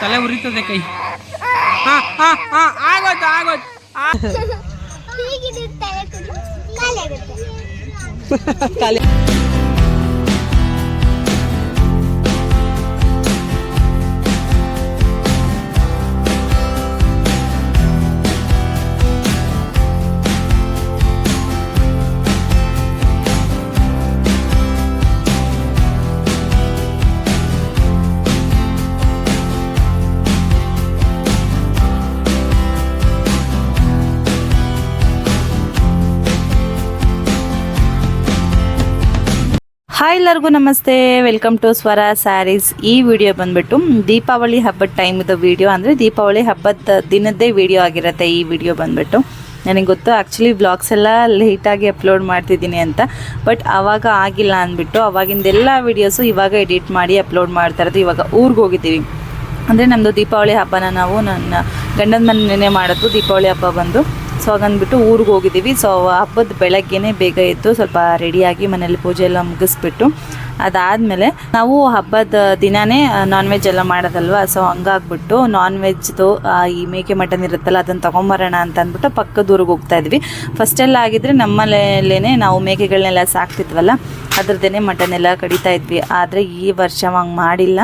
ತಲೆ ಉರಿತದೆ ಕೈ. ಹಾ ಹಾ ಹಾ ಆಗೋಯ್ತು ಆಗೋಯ್ತು. ತಲೆ ಹಾಯ್ ಎಲ್ಲರಿಗೂ ನಮಸ್ತೆ. ವೆಲ್ಕಮ್ ಟು ಸ್ವರ ಸ್ಯಾರೀಸ್ ಈ ವಿಡಿಯೋ ಬಂದ್ಬಿಟ್ಟು ದೀಪಾವಳಿ ಹಬ್ಬದ ಟೈಮ್ದು ವಿಡಿಯೋ ಅಂದರೆ ದೀಪಾವಳಿ ಹಬ್ಬದ ದಿನದ್ದೇ ವಿಡಿಯೋ ಆಗಿರುತ್ತೆ ಈ ವಿಡಿಯೋ ಬಂದ್ಬಿಟ್ಟು. ನನಗೆ ಗೊತ್ತು ಆ್ಯಕ್ಚುಲಿ ಬ್ಲಾಗ್ಸ್ ಎಲ್ಲ ಲೇಟಾಗಿ ಅಪ್ಲೋಡ್ ಮಾಡ್ತಿದ್ದೀನಿ ಅಂತ. ಬಟ್ ಆವಾಗ ಆಗಿಲ್ಲ ಅಂದ್ಬಿಟ್ಟು, ಅವಾಗಿಂದೆಲ್ಲ ವೀಡಿಯೋಸು ಇವಾಗ ಎಡಿಟ್ ಮಾಡಿ ಅಪ್ಲೋಡ್ ಮಾಡ್ತಾ ಇರೋದು. ಇವಾಗ ಊರಿಗೆ ಹೋಗಿದ್ದೀವಿ. ಅಂದರೆ ನಮ್ಮದು ದೀಪಾವಳಿ ಹಬ್ಬನ ನಾವು ನನ್ನ ಗಂಡನ ಮನೆಯೇ ಮಾಡೋದು ದೀಪಾವಳಿ ಹಬ್ಬ ಬಂದು ಸೊ ಹಾಗಂದ್ಬಿಟ್ಟು ಊರಿಗೆ ಹೋಗಿದ್ದೀವಿ. ಸೊ ಹಬ್ಬದ ಬೆಳಗ್ಗೆನೇ ಬೇಗ ಎದ್ದು ಸ್ವಲ್ಪ ರೆಡಿಯಾಗಿ ಮನೇಲಿ ಪೂಜೆ ಎಲ್ಲ ಮುಗಿಸ್ಬಿಟ್ಟು ಅದಾದಮೇಲೆ ನಾವು ಹಬ್ಬದ ದಿನಾನೇ ನಾನ್ ವೆಜ್ ಎಲ್ಲ ಮಾಡೋದಲ್ವ? ಸೊ ಹಂಗಾಗ್ಬಿಟ್ಟು ನಾನ್ ವೆಜ್ದು ಈ ಮೇಕೆ ಮಟನ್ ಇರುತ್ತಲ್ಲ ಅದನ್ನು ತೊಗೊಂಬರೋಣ ಅಂತ ಅಂದ್ಬಿಟ್ಟು ಪಕ್ಕದ ಊರಿಗೆ ಹೋಗ್ತಾ ಇದ್ವಿ. ಫಸ್ಟೆಲ್ಲ ಆಗಿದ್ರೆ ನಮ್ಮಲ್ಲೇ ನಾವು ಮೇಕೆಗಳನ್ನೆಲ್ಲ ಸಾಕ್ತಿದ್ವಲ್ಲ, ಅದ್ರದ್ದೇನೆ ಮಟನ್ ಎಲ್ಲ ಕಡಿತಾ ಇದ್ವಿ. ಆದರೆ ಈ ವರ್ಷ ಹಂಗೆ ಮಾಡಿಲ್ಲ.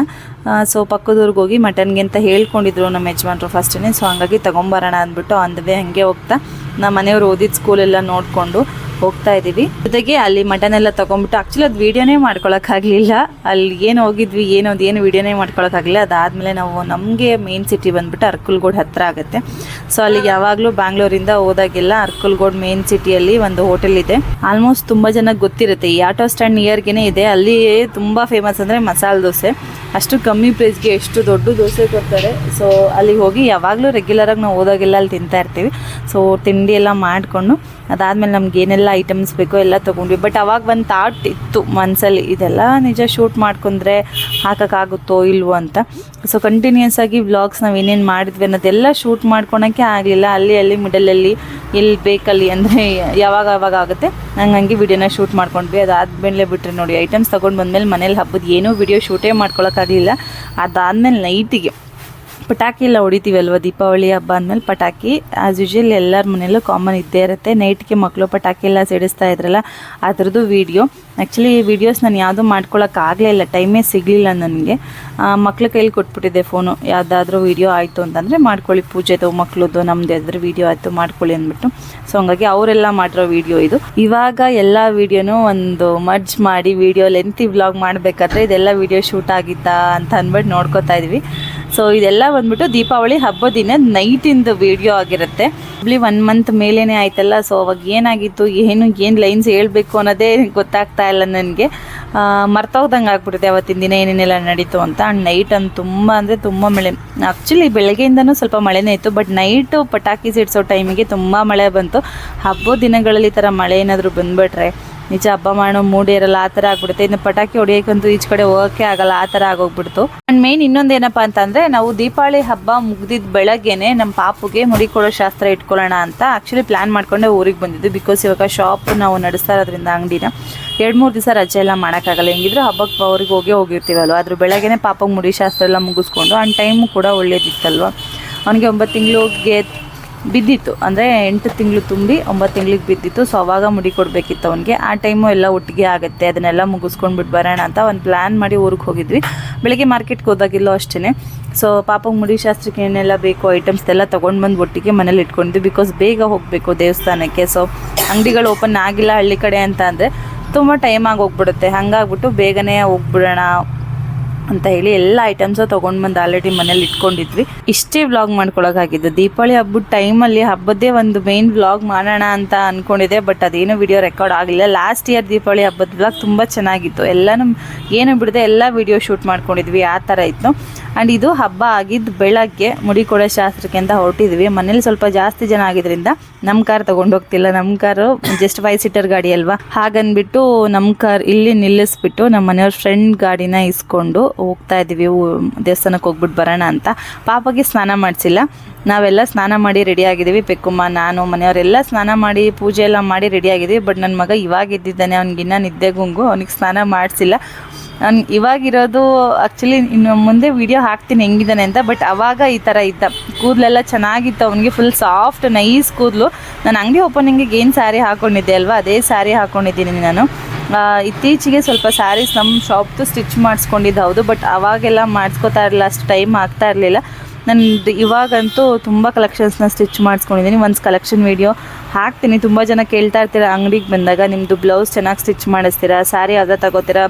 ಸೊ ಪಕ್ಕದೂರ್ಗೆ ಹೋಗಿ ಮಟನ್ಗೆ ಅಂತ ಹೇಳ್ಕೊಂಡಿದ್ರು ನಮ್ಮ ಯಜಮಾನ್ರು ಫಸ್ಟೇ ಸೊ ಹಂಗಾಗಿ ತೊಗೊಂಬರೋಣ ಅಂದ್ಬಿಟ್ಟು ಅಂದವೇ ಹಾಗೆ ಹೋಗ್ತಾ, ನಮ್ಮ ಮನೆಯವ್ರು ಓದಿದ ಸ್ಕೂಲೆಲ್ಲ ನೋಡಿಕೊಂಡು ಹೋಗ್ತಾ ಇದೀವಿ. ಜೊತೆಗೆ ಅಲ್ಲಿ ಮಟನ್ ಎಲ್ಲ ತಗೊಂಡ್ಬಿಟ್ಟು ಆ್ಯಕ್ಚುಲಿ ಅದು ವೀಡಿಯೋನೇ ಮಾಡ್ಕೊಳಕ್ಕಾಗಲಿಲ್ಲ ಅಲ್ಲಿ ಏನು ಹೋಗಿದ್ವಿ, ಏನು ಏನು ವೀಡಿಯೋನೇ ಮಾಡ್ಕೊಳಕ್ಕಾಗಲಿಲ್ಲ ಅದಾದಮೇಲೆ ನಾವು ನಮಗೆ ಮೇನ್ ಸಿಟಿ ಬಂದ್ಬಿಟ್ಟು ಅರ್ಕುಲ್ಗೋಡ್ ಹತ್ರ ಆಗುತ್ತೆ. ಸೊ ಅಲ್ಲಿಗೆ ಯಾವಾಗಲೂ ಬ್ಯಾಂಗ್ಳೂರಿಂದ ಹೋದಾಗೆಲ್ಲ ಅರ್ಕುಲ್ಗೋಡ್ ಮೇನ್ ಸಿಟಿಯಲ್ಲಿ ಒಂದು ಹೋಟೆಲ್ ಇದೆ. ಆಲ್ಮೋಸ್ಟ್ ತುಂಬ ಜನಕ್ಕೆ ಗೊತ್ತಿರುತ್ತೆ. ಈ ಆಟೋ ಸ್ಟ್ಯಾಂಡ್ ನಿಯರ್ಗೆನೇ ಇದೆ. ಅಲ್ಲಿ ತುಂಬ ಫೇಮಸ್ ಅಂದರೆ ಮಸಾಲೆ ದೋಸೆ. ಅಷ್ಟು ಕಮ್ಮಿ ಪ್ರೈಸ್ಗೆ ಎಷ್ಟು ದೊಡ್ಡ ದೋಸೆ ಕೊಡ್ತಾರೆ. ಸೊ ಅಲ್ಲಿಗೆ ಹೋಗಿ ಯಾವಾಗಲೂ ರೆಗ್ಯುಲರಾಗಿ ನಾವು ಹೋದಾಗೆಲ್ಲ ಅಲ್ಲಿ ತಿಂತಾ ಇರ್ತೀವಿ. ಸೊ ತಿಂಡಿ ಎಲ್ಲ ಮಾಡಿಕೊಂಡು ಅದಾದಮೇಲೆ ನಮ್ಗೆ ಏನೆಲ್ಲ ಐಟಮ್ಸ್ ಬೇಕೋ ಎಲ್ಲ ತೊಗೊಂಡ್ವಿ. ಬಟ್ ಅವಾಗ ಒಂದು ಥಾಟ್ ಇತ್ತು ಮನಸ್ಸಲ್ಲಿ ಇದೆಲ್ಲ ನಿಜ ಶೂಟ್ ಮಾಡ್ಕೊಂಡ್ರೆ ಹಾಕೋಕ್ಕಾಗುತ್ತೋ ಇಲ್ವೋ ಅಂತ. ಸೊ ಕಂಟಿನ್ಯೂಸ್ ಆಗಿ ವ್ಲಾಗ್ಸ್ ನಾವು ಏನೇನು ಮಾಡಿದ್ವಿ ಅನ್ನೋದೆಲ್ಲ ಶೂಟ್ ಮಾಡ್ಕೊಳಕ್ಕೆ ಆಗಲಿಲ್ಲ. ಅಲ್ಲಿ ಅಲ್ಲಿ ಮಿಡಲಲ್ಲಿ ಎಲ್ಲಿ ಬೇಕಲ್ಲಿ ಅಂದರೆ ಯಾವಾಗ ಯಾವಾಗ ಆಗುತ್ತೆ, ನಂಗೆ ಹಂಗೆ ವಿಡಿಯೋನ ಶೂಟ್ ಮಾಡ್ಕೊಂಡ್ವಿ. ಅದಾದಮೇಲೆ ಬಿಟ್ಟರೆ ನೋಡಿ ಐಟಮ್ಸ್ ತೊಗೊಂಡು ಬಂದಮೇಲೆ ಮನೇಲಿ ಹಬ್ಬದ ಏನೂ ವಿಡಿಯೋ ಶೂಟೇ ಮಾಡ್ಕೊಳಕ್ಕಾಗಲಿಲ್ಲ ಅದಾದಮೇಲೆ ನೈಟಿಗೆ ಪಟಾಕಿ ಎಲ್ಲ ಹೊಡಿತೀವಲ್ವ? ದೀಪಾವಳಿ ಹಬ್ಬ ಅಂದಮೇಲೆ ಪಟಾಕಿ. ಆ್ಯಸ್ ಯೂಶ್ವಲ್ ಎಲ್ಲರ ಮನೆಯಲ್ಲೂ ಕಾಮನ್ ಇದ್ದೇ ಇರುತ್ತೆ. ನೈಟ್ಗೆ ಮಕ್ಕಳು ಪಟಾಕಿ ಎಲ್ಲ ಸಿಡಿಸ್ತಾ ಇದ್ರಲ್ಲ, ಅದರದ್ದು ವೀಡಿಯೋ ಆ್ಯಕ್ಚುಲಿ ವೀಡಿಯೋಸ್ ನಾನು ಯಾವುದೂ ಮಾಡ್ಕೊಳ್ಳೋಕ್ಕಾಗಲೇ ಇಲ್ಲ. ಟೈಮೇ ಸಿಗಲಿಲ್ಲ ನನಗೆ. ಮಕ್ಳ ಕೈಲಿ ಕೊಟ್ಬಿಟ್ಟಿದ್ದೆ ಫೋನು ಯಾವುದಾದ್ರೂ ವೀಡಿಯೋ ಆಯಿತು ಅಂತಂದರೆ ಮಾಡ್ಕೊಳ್ಳಿ. ಪೂಜೆದು ಮಕ್ಕಳದ್ದು ನಮ್ಮದು ಯಾವ್ದಾದ್ರು ವೀಡಿಯೋ ಆಯಿತು ಮಾಡ್ಕೊಳ್ಳಿ ಅಂದ್ಬಿಟ್ಟು. ಸೊ ಹಂಗಾಗಿ ಅವರೆಲ್ಲ ಮಾಡಿರೋ ವೀಡಿಯೋ ಇದು. ಇವಾಗ ಎಲ್ಲ ವೀಡಿಯೋನೂ ಒಂದು ಮರ್ಜ್ ಮಾಡಿ ವೀಡಿಯೋ ಲೆಂತಿ ವ್ಲಾಗ್ ಮಾಡಬೇಕಾದ್ರೆ ಇದೆಲ್ಲ ವೀಡಿಯೋ ಶೂಟ್ ಆಗಿತ್ತಾ ಅಂತ ಅಂದ್ಬಿಟ್ಟು ನೋಡ್ಕೋತಾ ಇದ್ವಿ. ಸೊ ಇದೆಲ್ಲ ಬಂದ್ಬಿಟ್ಟು ದೀಪಾವಳಿ ಹಬ್ಬದ ದಿನ ನೈಟಿಂದು ವಿಡಿಯೋ ಆಗಿರುತ್ತೆ. ಹುಬ್ಳಿ ಒನ್ ಮಂತ್ ಮೇಲೇನೆ ಆಯ್ತಲ್ಲ ಸೊ ಅವಾಗ ಏನಾಗಿತ್ತು, ಏನು ಏನು ಲೈನ್ಸ್ ಹೇಳಬೇಕು ಅನ್ನೋದೇ ಗೊತ್ತಾಗ್ತಾ ಇಲ್ಲ ನನಗೆ. ಮರ್ತೋಗ್ದಂಗೆ ಆಗ್ಬಿಡುತ್ತೆ ಅವತ್ತಿನ ದಿನ ಏನೇನೆಲ್ಲ ನಡೀತು ಅಂತ. ಆ್ಯಂಡ್ ನೈಟ್ ಅಂತ ತುಂಬ ಅಂದರೆ ತುಂಬ ಮಳೆ. ಆ್ಯಕ್ಚುಲಿ ಬೆಳಗ್ಗೆಯಿಂದನೂ ಸ್ವಲ್ಪ ಮಳೆನೇ ಇತ್ತು ಬಟ್ ನೈಟು ಪಟಾಕಿ ಸಿಡಿಸೋ ಟೈಮಿಗೆ ತುಂಬ ಮಳೆ ಬಂತು. ಹಬ್ಬದ ದಿನಗಳಲ್ಲಿ ಈ ಥರ ಮಳೆ ಏನಾದರೂ ಬಂದುಬಿಟ್ರೆ ನಿಜ ಹಬ್ಬ ಮಾಡೋ ಮೂಡೇ ಇರಲ್ಲ, ಆ ಥರ ಆಗ್ಬಿಡುತ್ತೆ. ಇನ್ನು ಪಟಾಕಿ ಹೊಡಿಯೋಕ್ಕಂತೂ ಈಚ ಕಡೆ ಹೋಗೋಕ್ಕೆ ಆಗಲ್ಲ, ಆ ಥರ ಆಗೋಗ್ಬಿಡ್ತು. ಆ್ಯಂಡ್ ಮೇನ್ ಇನ್ನೊಂದೇನಪ್ಪ ಅಂತಂದರೆ, ನಾವು ದೀಪಾವಳಿ ಹಬ್ಬ ಮುಗ್ದಿದ್ದ ಬೆಳಗ್ಗೆನೆ ನಮ್ಮ ಪಾಪುಗೆ ಮುಡಿ ಕೊಡೋ ಶಾಸ್ತ್ರ ಇಟ್ಕೊಳ್ಳೋಣ ಅಂತ ಆ್ಯಕ್ಚುಲಿ ಪ್ಲ್ಯಾನ್ ಮಾಡ್ಕೊಂಡೆ ಊರಿಗೆ ಬಂದಿದ್ದು. ಬಿಕಾಸ್ ಇವಾಗ ಶಾಪ್ ನಾವು ನಡೆಸ್ತಾ ಇರೋದ್ರಿಂದ ಅಂಗಡಿನ ಎರಡು ಮೂರು ದಿವಸ ರಜೆ ಎಲ್ಲ ಮಾಡೋಕ್ಕಾಗಲ್ಲ. ಹೆಂಗಿದ್ರು ಹಬ್ಬಕ್ಕೆ ಅವ್ರಿಗೆ ಹೋಗಿ ಹೋಗಿರ್ತೀವಲ್ವ? ಅದ್ರ ಬೆಳಗ್ಗೆನೆ ಪಾಪಗೆ ಮುಡಿ ಶಾಸ್ತ್ರ ಎಲ್ಲ ಮುಗಿಸ್ಕೊಂಡು ಆ್ಯಂಡ್ ಟೈಮು ಕೂಡ ಒಳ್ಳೇದಿತ್ತಲ್ವ? ಅವನಿಗೆ ಒಂಬತ್ತು ತಿಂಗಳಿಗೆ ಬಿದ್ದಿತ್ತು. ಅಂದರೆ ಎಂಟು ತಿಂಗಳು ತುಂಬಿ ಒಂಬತ್ತು ತಿಂಗಳಿಗೆ ಬಿದ್ದಿತ್ತು. ಸೊ ಅವಾಗ ಮುಡಿ ಕೊಡಬೇಕಿತ್ತು ಅವನಿಗೆ. ಆ ಟೈಮು ಎಲ್ಲ ಒಟ್ಟಿಗೆ ಆಗುತ್ತೆ. ಅದನ್ನೆಲ್ಲ ಮುಗಿಸ್ಕೊಂಡ್ಬಿಟ್ಟು ಬರೋಣ ಅಂತ ಒಂದು ಪ್ಲ್ಯಾನ್ ಮಾಡಿ ಊರಿಗೆ ಹೋಗಿದ್ವಿ. ಬೆಳಗ್ಗೆ ಮಾರ್ಕೆಟ್ಗೆ ಹೋದಾಗಿಲ್ಲೋ ಅಷ್ಟೇ ಸೊ ಪಾಪಂಗೆ ಮುಡಿ ಶಾಸ್ತ್ರಕ್ಕೆ ಏನೆಲ್ಲ ಬೇಕು ಐಟಮ್ಸ್ ಎಲ್ಲ ತೊಗೊಂಡು ಬಂದು ಒಟ್ಟಿಗೆ ಮನೇಲಿ ಇಟ್ಕೊಂಡಿದ್ವಿ. ಬಿಕಾಸ್ ಬೇಗ ಹೋಗಬೇಕು ದೇವಸ್ಥಾನಕ್ಕೆ. ಸೊ ಅಂಗಡಿಗಳು ಓಪನ್ ಆಗಿಲ್ಲ ಹಳ್ಳಿ ಕಡೆ ಅಂತ ಅಂದರೆ ತುಂಬ ಟೈಮ್ ಆಗಿ ಹೋಗ್ಬಿಡುತ್ತೆ. ಹಾಗಾಗ್ಬಿಟ್ಟು ಬೇಗನೆ ಹೋಗ್ಬಿಡೋಣ. ಅಂತ ಹೇಳಿ ಎಲ್ಲ ಐಟಮ್ಸು ತೊಗೊಂಡು ಬಂದು ಆಲ್ರೆಡಿ ಮನೇಲಿ ಇಟ್ಕೊಂಡಿದ್ವಿ. ಇಷ್ಟೇ ವ್ಲಾಗ್ ಮಾಡ್ಕೊಳಕ್ಕಾಗಿದ್ದು ದೀಪಾವಳಿ ಹಬ್ಬದ ಟೈಮಲ್ಲಿ ಹಬ್ಬದ್ದೇ ಒಂದು ಮೇನ್ ವ್ಲಾಗ್ ಮಾಡೋಣ ಅಂತ ಅಂದ್ಕೊಂಡಿದ್ದೆ ಬಟ್ ಅದೇನು ವಿಡಿಯೋ ರೆಕಾರ್ಡ್ ಆಗಲಿಲ್ಲ ಲಾಸ್ಟ್ ಇಯರ್ ದೀಪಾವಳಿ ಹಬ್ಬದ ವ್ಲಾಗ್ ತುಂಬ ಚೆನ್ನಾಗಿತ್ತು. ಎಲ್ಲನೂ ಏನು ಬಿಡದೆ ಎಲ್ಲ ವಿಡಿಯೋ ಶೂಟ್ ಮಾಡ್ಕೊಂಡಿದ್ವಿ, ಆ ಥರ ಇತ್ತು. ಆ್ಯಂಡ್ ಇದು ಹಬ್ಬ ಆಗಿದ್ದು ಬೆಳಗ್ಗೆ ಮುಡಿ ಕೊಡೋ ಶಾಸ್ತ್ರಕ್ಕೆ ಅಂತ ಹೊರಟಿದ್ವಿ. ಮನೇಲಿ ಸ್ವಲ್ಪ ಜಾಸ್ತಿ ಜನ ಆಗಿದ್ರಿಂದ ನಮ್ಮ ಕಾರ್ ತೊಗೊಂಡು ಹೋಗ್ತಿಲ್ಲ. ನಮ್ಮ ಕಾರು ಜಸ್ಟ್ ಫೈವ್ ಸೀಟರ್ ಗಾಡಿ ಅಲ್ವಾ? ಹಾಗನ್ಬಿಟ್ಟು ನಮ್ಮ ಕಾರ್ ಇಲ್ಲಿ ನಿಲ್ಲಿಸ್ಬಿಟ್ಟು ನಮ್ಮ ಮನೆಯವ್ರ ಫ್ರೆಂಡ್ ಗಾಡಿನ ಇಸ್ಕೊಂಡು ಹೋಗ್ತಾ ಇದ್ದೀವಿ ದೇವಸ್ಥಾನಕ್ಕೆ ಹೋಗ್ಬಿಟ್ಟು ಬರೋಣ ಅಂತ. ಪಾಪಗೆ ಸ್ನಾನ ಮಾಡಿಸಿಲ್ಲ. ನಾವೆಲ್ಲ ಸ್ನಾನ ಮಾಡಿ ರೆಡಿ ಆಗಿದ್ದೀವಿ. ಪೆಕ್ಕುಮ್ಮ, ನಾನು ಮನೆಯವರೆಲ್ಲ ಸ್ನಾನ ಮಾಡಿ, ಪೂಜೆ ಎಲ್ಲ ಮಾಡಿ ರೆಡಿ ಆಗಿದ್ದೀವಿ. ಬಟ್ ನನ್ನ ಮಗ ಇವಾಗ ಇದ್ದಿದ್ದಾನೆ ಅವ್ನಿಗಿನ್ನ ನಿದ್ದೆಗುಂಗು ಅವ್ನಿಗೆ ಸ್ನಾನ ಮಾಡಿಸಿಲ್ಲ. ನಾನು ಇವಾಗಿರೋದು ಆ್ಯಕ್ಚುಲಿ ಇನ್ನು ಮುಂದೆ ವಿಡಿಯೋ ಹಾಕ್ತೀನಿ ಹೆಂಗಿದ್ದಾನೆ ಅಂತ. ಬಟ್ ಅವಾಗ ಈ ಥರ ಇದ್ದ. ಕೂದಲೆಲ್ಲ ಚೆನ್ನಾಗಿತ್ತು. ಅವನಿಗೆ ಫುಲ್ ಸಾಫ್ಟ್ ನೈಸ್ ಕೂದಲು. ನಾನು ಅಂಗಡಿ ಓಪನಿಂಗಿಗೆ ಏನು ಸ್ಯಾರಿ ಹಾಕ್ಕೊಂಡಿದ್ದೆ ಅಲ್ವಾ? ಅದೇ ಸ್ಯಾರಿ ಹಾಕ್ಕೊಂಡಿದ್ದೀನಿ ನಾನು. ಇತ್ತೀಚೆಗೆ ಸ್ವಲ್ಪ ಸ್ಯಾರೀಸ್ ನಮ್ಮ ಶಾಪ್ದು ಸ್ಟಿಚ್ ಮಾಡಿಸ್ಕೊಂಡಿದ್ದು ಹೌದು ಬಟ್ ಅವಾಗೆಲ್ಲ ಮಾಡ್ಸ್ಕೊತಾ ಇರಲಿಲ್ಲ, ಅಷ್ಟು ಟೈಮ್ ಆಗ್ತಾ ಇರಲಿಲ್ಲ. ನಂದು ಇವಾಗಂತೂ ತುಂಬ ಕಲೆಕ್ಷನ್ಸ್ನ ಸ್ಟಿಚ್ ಮಾಡಿಸ್ಕೊಂಡಿದ್ದೀನಿ ಒಂದು ಕಲೆಕ್ಷನ್ ವೀಡಿಯೋ ಹಾಕ್ತೀನಿ. ತುಂಬ ಜನ ಕೇಳ್ತಾ ಇರ್ತೀರ, ಅಂಗಡಿಗೆ ಬಂದಾಗ ನಿಮ್ಮದು ಬ್ಲೌಸ್ ಚೆನ್ನಾಗಿ ಸ್ಟಿಚ್ ಮಾಡಿಸ್ತೀರಾ ಸ್ಯಾರಿ ಯಾವ್ದು ತಗೋತೀರಾ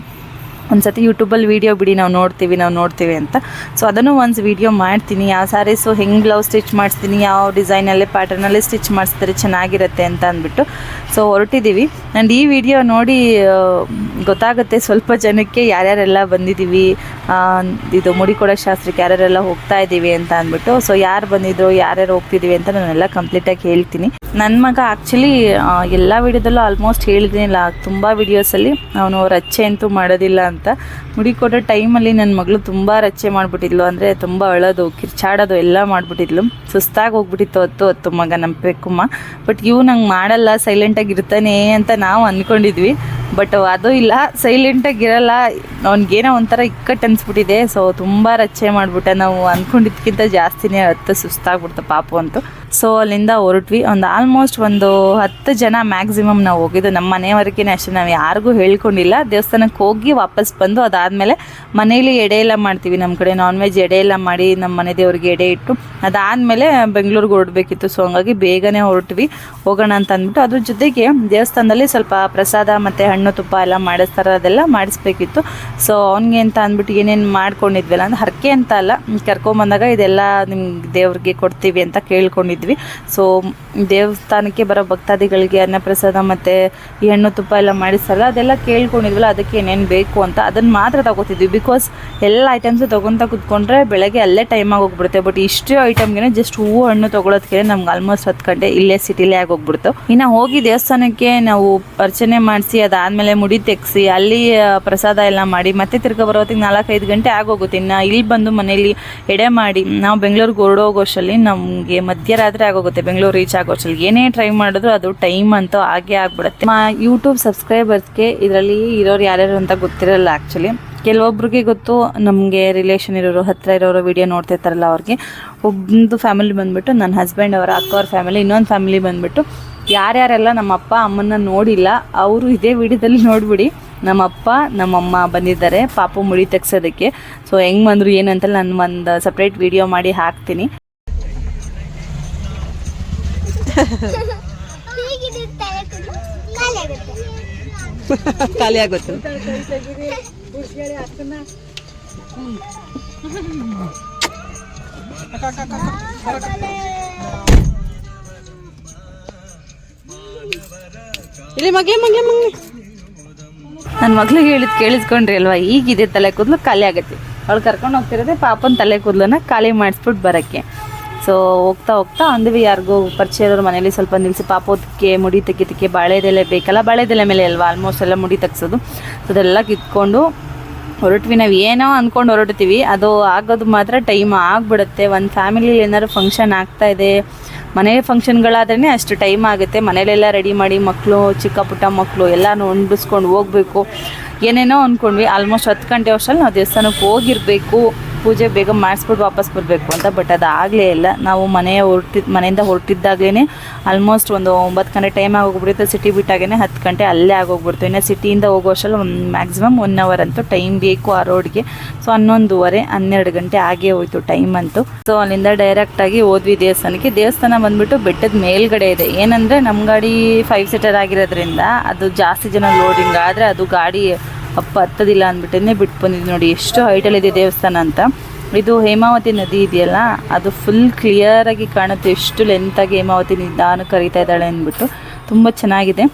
ಒಂದು ಸತಿ ಯೂಟ್ಯೂಬಲ್ಲಿ ವೀಡಿಯೋ ಬಿಡಿ, ನಾವು ನೋಡ್ತೀವಿ ನಾವು ನೋಡ್ತೀವಿ ಅಂತ. ಸೊ ಅದನ್ನು ಒಂದು ವೀಡಿಯೋ ಮಾಡ್ತೀನಿ. ಯಾವ ಸ್ಯಾರೀಸು ಹೆಂಗೆ ಬ್ಲೌಸ್ ಸ್ಟಿಚ್ ಮಾಡಿಸ್ತೀನಿ, ಯಾವ ಡಿಸೈನಲ್ಲಿ ಪ್ಯಾಟರ್ನಲ್ಲಿ ಸ್ಟಿಚ್ ಮಾಡಿಸ್ತಾರೆ ಚೆನ್ನಾಗಿರುತ್ತೆ ಅಂತ ಅಂದ್ಬಿಟ್ಟು. ಸೊ ಹೊರಟಿದ್ದೀವಿ ಆ್ಯಂಡ್ ಈ ವಿಡಿಯೋ ನೋಡಿ ಗೊತ್ತಾಗುತ್ತೆ ಸ್ವಲ್ಪ ಜನಕ್ಕೆ ಯಾರ್ಯಾರೆಲ್ಲ ಬಂದಿದ್ದೀವಿ ಇದು ಮುಡಿ ಕೊಡೋ ಶಾಸ್ತ್ರಕ್ಕೆ ಯಾರ್ಯಾರೆಲ್ಲ ಹೋಗ್ತಾ ಇದ್ದೀವಿ ಅಂತ ಅಂದ್ಬಿಟ್ಟು. ಸೊ ಯಾರು ಬಂದಿದ್ರು, ಯಾರ್ಯಾರು ಹೋಗ್ತಿದ್ದೀವಿ ಅಂತ ನಾನೆಲ್ಲ ಕಂಪ್ಲೀಟಾಗಿ ಹೇಳ್ತೀನಿ. ನನ್ನ ಮಗ ಆ್ಯಕ್ಚುಲಿ ಎಲ್ಲ ವಿಡಿಯೋದಲ್ಲೂ ಆಲ್ಮೋಸ್ಟ್ ಹೇಳಿದ್ದೀನಿಲ್ಲ ತುಂಬ ವಿಡಿಯೋಸಲ್ಲಿ ಅವನು ರಚ್ಚೆ ಅಂತೂ ಮಾಡೋದಿಲ್ಲ ಅಂತ. ಮುಡಿ ಕೊಡೋ ಟೈಮಲ್ಲಿ ನನ್ನ ಮಗಳು ತುಂಬ ರಚ್ಚೆ ಮಾಡಿಬಿಟ್ಟಿದ್ಲು. ಅಂದರೆ ತುಂಬ ಅಳೋದು, ಕಿರ್ಚಾಡೋದು ಎಲ್ಲ ಮಾಡಿಬಿಟ್ಟಿದ್ಲು. ಸುಸ್ತಾಗಿ ಹೋಗ್ಬಿಟ್ಟಿತ್ತು ಹೊತ್ತು ಹೊತ್ತು ಮಗ ನಮ್ಮ ಪೆಕ್ಕುಮ್ಮ. ಬಟ್ ಇವು ನಂಗೆ ಮಾಡಲ್ಲ ಸೈಲೆಂಟಾಗಿ ಇರ್ತಾನೆ ಅಂತ ನಾವು ಅಂದ್ಕೊಂಡಿದ್ವಿ ಬಟ್ ಅದು ಇಲ್ಲ ಸೈಲೆಂಟಾಗಿ ಇರಲ್ಲ. ಅವ್ನಿಗೇನೋ ಒಂಥರ ಇಕ್ಕಟ್ಟು ಅನಿಸ್ಬಿಟ್ಟಿದೆ. ಸೊ ತುಂಬ ರಚ್ಚೆ ಮಾಡಿಬಿಟ್ಟೆ. ನಾವು ಅಂದ್ಕೊಂಡಿದ್ದಕ್ಕಿಂತ ಜಾಸ್ತಿನೇ ಹತ್ತು ಸುಸ್ತಾಗ್ಬಿಡ್ತು ಪಾಪು ಅಂತೂ. ಸೊ ಅಲ್ಲಿಂದ ಹೊರಟ್ವಿ. ಒಂದು ಆಲ್ಮೋಸ್ಟ್ ಒಂದು ಹತ್ತು ಜನ ಮ್ಯಾಕ್ಸಿಮಮ್ ನಾವು ಹೋಗಿದ್ದು. ನಮ್ಮ ಮನೆಯವರೆಗೆ ಅಷ್ಟೇ. ನಾವು ಯಾರಿಗೂ ಹೇಳ್ಕೊಂಡಿಲ್ಲ. ದೇವಸ್ಥಾನಕ್ಕೆ ಹೋಗಿ ವಾಪಸ್ ಬಂದು ಅದಾದಮೇಲೆ ಮನೇಲಿ ಎಡೆ ಎಲ್ಲ ಮಾಡ್ತೀವಿ. ನಮ್ಮ ಕಡೆ ನಾನ್ ವೆಜ್ ಎಡೆ ಎಲ್ಲ ಮಾಡಿ ನಮ್ಮ ಮನೆ ದೇವ್ರಿಗೆ ಎಡೆ ಇಟ್ಟು ಅದಾದಮೇಲೆ ಬೆಂಗಳೂರಿಗೆ ಹೊರಡಬೇಕಿತ್ತು. ಸೊ ಹಂಗಾಗಿ ಬೇಗನೆ ಹೊರಟ್ವಿ. ಹೋಗೋಣ ಅಂತ ಅಂದ್ಬಿಟ್ಟು ಅದ್ರ ಜೊತೆಗೆ ದೇವಸ್ಥಾನದಲ್ಲಿ ಸ್ವಲ್ಪ ಪ್ರಸಾದ ಮತ್ತು ಹಣ್ಣು ತುಪ್ಪ ಎಲ್ಲ ಮಾಡಿಸ್ತಾರೆ, ಅದೆಲ್ಲ ಮಾಡಿಸ್ಬೇಕಿತ್ತು. ಸೊ ಅವನಿಗೆ ಅಂತ ಅಂದ್ಬಿಟ್ಟು ಏನೇನು ಮಾಡ್ಕೊಂಡಿದ್ವಲ್ಲ, ಅಂದ್ರೆ ಹರಕೆ ಅಂತ ಅಲ್ಲ. ಕರ್ಕೊಂಬಂದಾಗ ಇದೆಲ್ಲ ನಿಮ್ಗೆ ದೇವ್ರಿಗೆ ಕೊಡ್ತೀವಿ ಅಂತ ಕೇಳ್ಕೊಂಡಿದ್ವಿ. ಸೊ ದೇವಸ್ಥಾನಕ್ಕೆ ಬರೋ ಭಕ್ತಾದಿಗಳಿಗೆ ಅನ್ನಪ್ರಸಾದ ಮತ್ತು ಹೆಣ್ಣು ತುಪ್ಪ ಎಲ್ಲ ಮಾಡಿಸ್ತಾರಲ್ಲ, ಅದೆಲ್ಲ ಕೇಳ್ಕೊಂಡಿದ್ವಲ್ಲ, ಅದಕ್ಕೆ ಏನೇನು ಬೇಕು ಅಂತ ಅದನ್ನು ಮಾತ್ರ ತಗೋತಿದ್ವಿ. ಬಿಕಾಸ್ ಎಲ್ಲ ಐಟಮ್ಸು ತೊಗೊಂತ ಕುತ್ಕೊಂಡ್ರೆ ಬೆಳಗ್ಗೆ ಅಲ್ಲೇ ಟೈಮ್ ಆಗೋಗ್ಬಿಡುತ್ತೆ ಬಟ್ ಇಷ್ಟೇ ಐಟಮ್ಗೆ ಜಸ್ಟ್ ಹೂವು ಹಣ್ಣು ತೊಗೊಳೋದಕ್ಕೆ ನಮ್ಗೆ ಆಲ್ಮೋಸ್ಟ್ ಹತ್ತು ಗಂಟೆ ಇಲ್ಲೇ ಸಿಟಿಲೇ ಆಗೋಗ್ಬಿಡ್ತು. ಇನ್ನು ಹೋಗಿ ದೇವಸ್ಥಾನಕ್ಕೆ ನಾವು ಅರ್ಚನೆ ಮಾಡಿಸಿ, ಅದಾದಮೇಲೆ ಮುಡಿ ತೆಗ್ಸಿ, ಅಲ್ಲಿ ಪ್ರಸಾದ ಎಲ್ಲ ಮಾಡಿ ಮತ್ತೆ ತಿರ್ಗಾ ಬರೋತ್ತಿಗೆ ನಾಲ್ಕೈದು ಗಂಟೆ ಆಗೋಗುತ್ತೆ. ಇನ್ನು ಇಲ್ಲಿ ಬಂದು ಮನೇಲಿ ಎಡೆ ಮಾಡಿ, ನಾವು ಬೆಂಗಳೂರಿಗೆ ಹೊರಡೋಗೋಷ್ಟಲ್ಲಿ ನಮಗೆ ಮಧ್ಯರಾತ್ರಿ ಆಗೋಗುತ್ತೆ. ಬೆಂಗಳೂರು ರೀಚ್ ಆಗೋಷ್ಟಲ್ಲಿ ಏನೇ ಟ್ರೈ ಮಾಡಿದ್ರು ಅದು ಟೈಮ್ ಅಂತೂ ಆಗೇ ಆಗ್ಬಿಡುತ್ತೆ. ಯೂಟ್ಯೂಬ್ ಸಬ್ಸ್ಕ್ರೈಬರ್ಸ್ಗೆ ಇದರಲ್ಲಿ ಇರೋರು ಯಾರ್ಯಾರು ಅಂತ ಗೊತ್ತಿರಲ್ಲ ಆ್ಯಕ್ಚುಲಿ ಕೆಲವೊಬ್ರಿಗೆ ಗೊತ್ತು, ನಮಗೆ ರಿಲೇಷನ್ ಇರೋರು ಹತ್ತಿರ ಇರೋರು ವಿಡಿಯೋ ನೋಡ್ತಿರ್ತಾರಲ್ಲ ಅವ್ರಿಗೆ. ಒಬ್ಬಂದು ಫ್ಯಾಮಿಲಿ ಬಂದ್ಬಿಟ್ಟು ನನ್ನ ಹಸ್ಬೆಂಡ್ ಅವರ ಅಕ್ಕ ಅವ್ರ ಫ್ಯಾಮಿಲಿ ಇನ್ನೊಂದು ಫ್ಯಾಮಿಲಿ ಬಂದ್ಬಿಟ್ಟು ಯಾರ್ಯಾರೆಲ್ಲ ನಮ್ಮ ಅಪ್ಪ ಅಮ್ಮನ ನೋಡಿಲ್ಲ, ಅವರು ಇದೇ ವಿಡಿಯೋದಲ್ಲಿ ನೋಡಿಬಿಡಿ. ನಮ್ಮ ಅಪ್ಪ ನಮ್ಮಮ್ಮ ಬಂದಿದ್ದಾರೆ, ಪಾಪು ಮುಡಿ ತೆಗ್ಸೋದಕ್ಕೆ. ಸೊ ಹೆಂಗೆ ಬಂದರು ಏನಂತ ನಾನು ಒಂದು ಸಪ್ರೇಟ್ ವಿಡಿಯೋ ಮಾಡಿ ಹಾಕ್ತೀನಿ. ಖಾಲಿ ಆಗುತ್ತೆ. ಇಲ್ಲಿ ಮಗ್ಲಿ, ಮಗ್ಲೆ ನನ್ನ ಮಗಳಿಗೆ ಹೇಳಿದ್ ಕೇಳಿಸ್ಕೊಂಡ್ರಿ ಅಲ್ವಾ? ಈಗಿದೆ ತಲೆ ಕೂದಲು ಖಾಲಿ ಆಗುತ್ತೆ. ಅವಳು ಕರ್ಕೊಂಡು ಹೋಗ್ತಿರೋದೆ ಪಾಪನ ತಲೆ ಕೂದಲನ್ನ ಖಾಲಿ ಮಾಡಿಸ್ಬಿಟ್ಟು ಬರೋಕ್ಕೆ. ಸೊ ಹೋಗ್ತಾ ಹೋಗ್ತಾ ಅಂದ್ವಿ ಯಾರಿಗೂ ಪರಿಚಯ ಇರೋರು ಮನೇಲಿ ಸ್ವಲ್ಪ ನಿಲ್ಲಿಸಿ ಪಾಪೋದಕ್ಕೆ ಮುಡಿ ತೆಗಿತಕ್ಕೆ ಬಾಳೆದೆಲೆ ಬೇಕಲ್ಲ, ಬಾಳೆದೆಲೆ ಮೇಲೆ ಅಲ್ವಾ? ಆಲ್ಮೋಸ್ಟ್ ಎಲ್ಲ ಮುಡಿ ತೆಗ್ಸೋದು. ಸೊ ಅದೆಲ್ಲ ಕಿತ್ಕೊಂಡು ಹೊರಟ್ವಿ. ನಾವು ಏನೋ ಅಂದ್ಕೊಂಡು ಹೊರಡ್ತೀವಿ ಅದು ಆಗೋದು ಮಾತ್ರ ಟೈಮ್ ಆಗಿಬಿಡುತ್ತೆ. ಒಂದು ಫ್ಯಾಮಿಲಿಲಿ ಏನಾದ್ರು ಫಂಕ್ಷನ್ ಆಗ್ತಾ ಇದೆ ಮನೆ ಫಂಕ್ಷನ್ಗಳಾದ್ರೇ ಅಷ್ಟು ಟೈಮ್ ಆಗುತ್ತೆ. ಮನೇಲೆಲ್ಲ ರೆಡಿ ಮಾಡಿ ಮಕ್ಕಳು ಚಿಕ್ಕ ಪುಟ್ಟ ಮಕ್ಕಳು ಎಲ್ಲನೂ ಉಂಡಿಸ್ಕೊಂಡು ಹೋಗಬೇಕು. ಏನೇನೋ ಅಂದ್ಕೊಂಡ್ವಿ ಆಲ್ಮೋಸ್ಟ್ ಹತ್ತು ಗಂಟೆ ವರ್ಷದಲ್ಲಿ ನಾವು ದೇವಸ್ಥಾನಕ್ಕೆ ಹೋಗಿರಬೇಕು. ಪೂಜೆ ಬೇಗ ಮಾಡಿಸ್ಬಿಟ್ಟು ವಾಪಸ್ ಬರಬೇಕು ಅಂತ ಬಟ್ ಅದು ಆಗಲೇ ಇಲ್ಲ. ನಾವು ಮನೆಯ ಹೊರಟಿದ್ ಮನೆಯಿಂದ ಹೊರಟಿದ್ದಾಗಲೇ ಆಲ್ಮೋಸ್ಟ್ ಒಂದು ಒಂಬತ್ತು ಗಂಟೆ ಟೈಮ್ ಆಗೋಗ್ಬಿಡುತ್ತೆ. ಸಿಟಿ ಬಿಟ್ಟಾಗೇ ಹತ್ತು ಗಂಟೆ ಅಲ್ಲೇ ಆಗೋಗ್ಬಿಡ್ತು ಇನ್ನು ಸಿಟಿಯಿಂದ ಹೋಗೋಷ್ಟಲ್ಲಿ ಒಂದು ಮ್ಯಾಕ್ಸಿಮಮ್ ಒನ್ ಅವರ್ ಅಂತೂ ಟೈಮ್ ಬೇಕು ಆ ರೋಡ್ಗೆ ಸೊ ಹನ್ನೊಂದುವರೆ, ಹನ್ನೆರಡು ಗಂಟೆ ಆಗೇ ಹೋಯ್ತು ಟೈಮ್ ಅಂತೂ. ಸೊ ಅಲ್ಲಿಂದ ಡೈರೆಕ್ಟಾಗಿ ಹೋದ್ವಿ ದೇವಸ್ಥಾನಕ್ಕೆ. ದೇವಸ್ಥಾನ ಬಂದ್ಬಿಟ್ಟು ಬೆಟ್ಟದ ಮೇಲ್ಗಡೆ ಇದೆ. ಏನಂದರೆ ನಮ್ಮ ಗಾಡಿ ಫೈವ್ ಸೀಟರ್ ಆಗಿರೋದ್ರಿಂದ ಅದು ಜಾಸ್ತಿ ಜನ ಲೋಡಿಂಗ್ ಆದರೆ ಅದು ಗಾಡಿ ಅಪ್ಪ ಹತ್ತದಿಲ್ಲ ಅಂದ್ಬಿಟ್ಟೇ ಬಿಟ್ಟು ಬಂದಿದ್ವಿ ನೋಡಿ, ಎಷ್ಟು ಹೈಟಲ್ಲಿದೆ ದೇವಸ್ಥಾನ ಅಂತ. ಇದು ಹೇಮಾವತಿ ನದಿ ಇದೆಯಲ್ಲ, ಅದು ಫುಲ್ ಕ್ಲಿಯರಾಗಿ ಕಾಣುತ್ತೆ, ಎಷ್ಟು ಲೆಂತಾಗಿ ಹೇಮಾವತಿ ನಾನು ಕರೀತಾ ಇದ್ದಾಳೆ ಅಂದ್ಬಿಟ್ಟು. ತುಂಬ ಚೆನ್ನಾಗಿದೆ.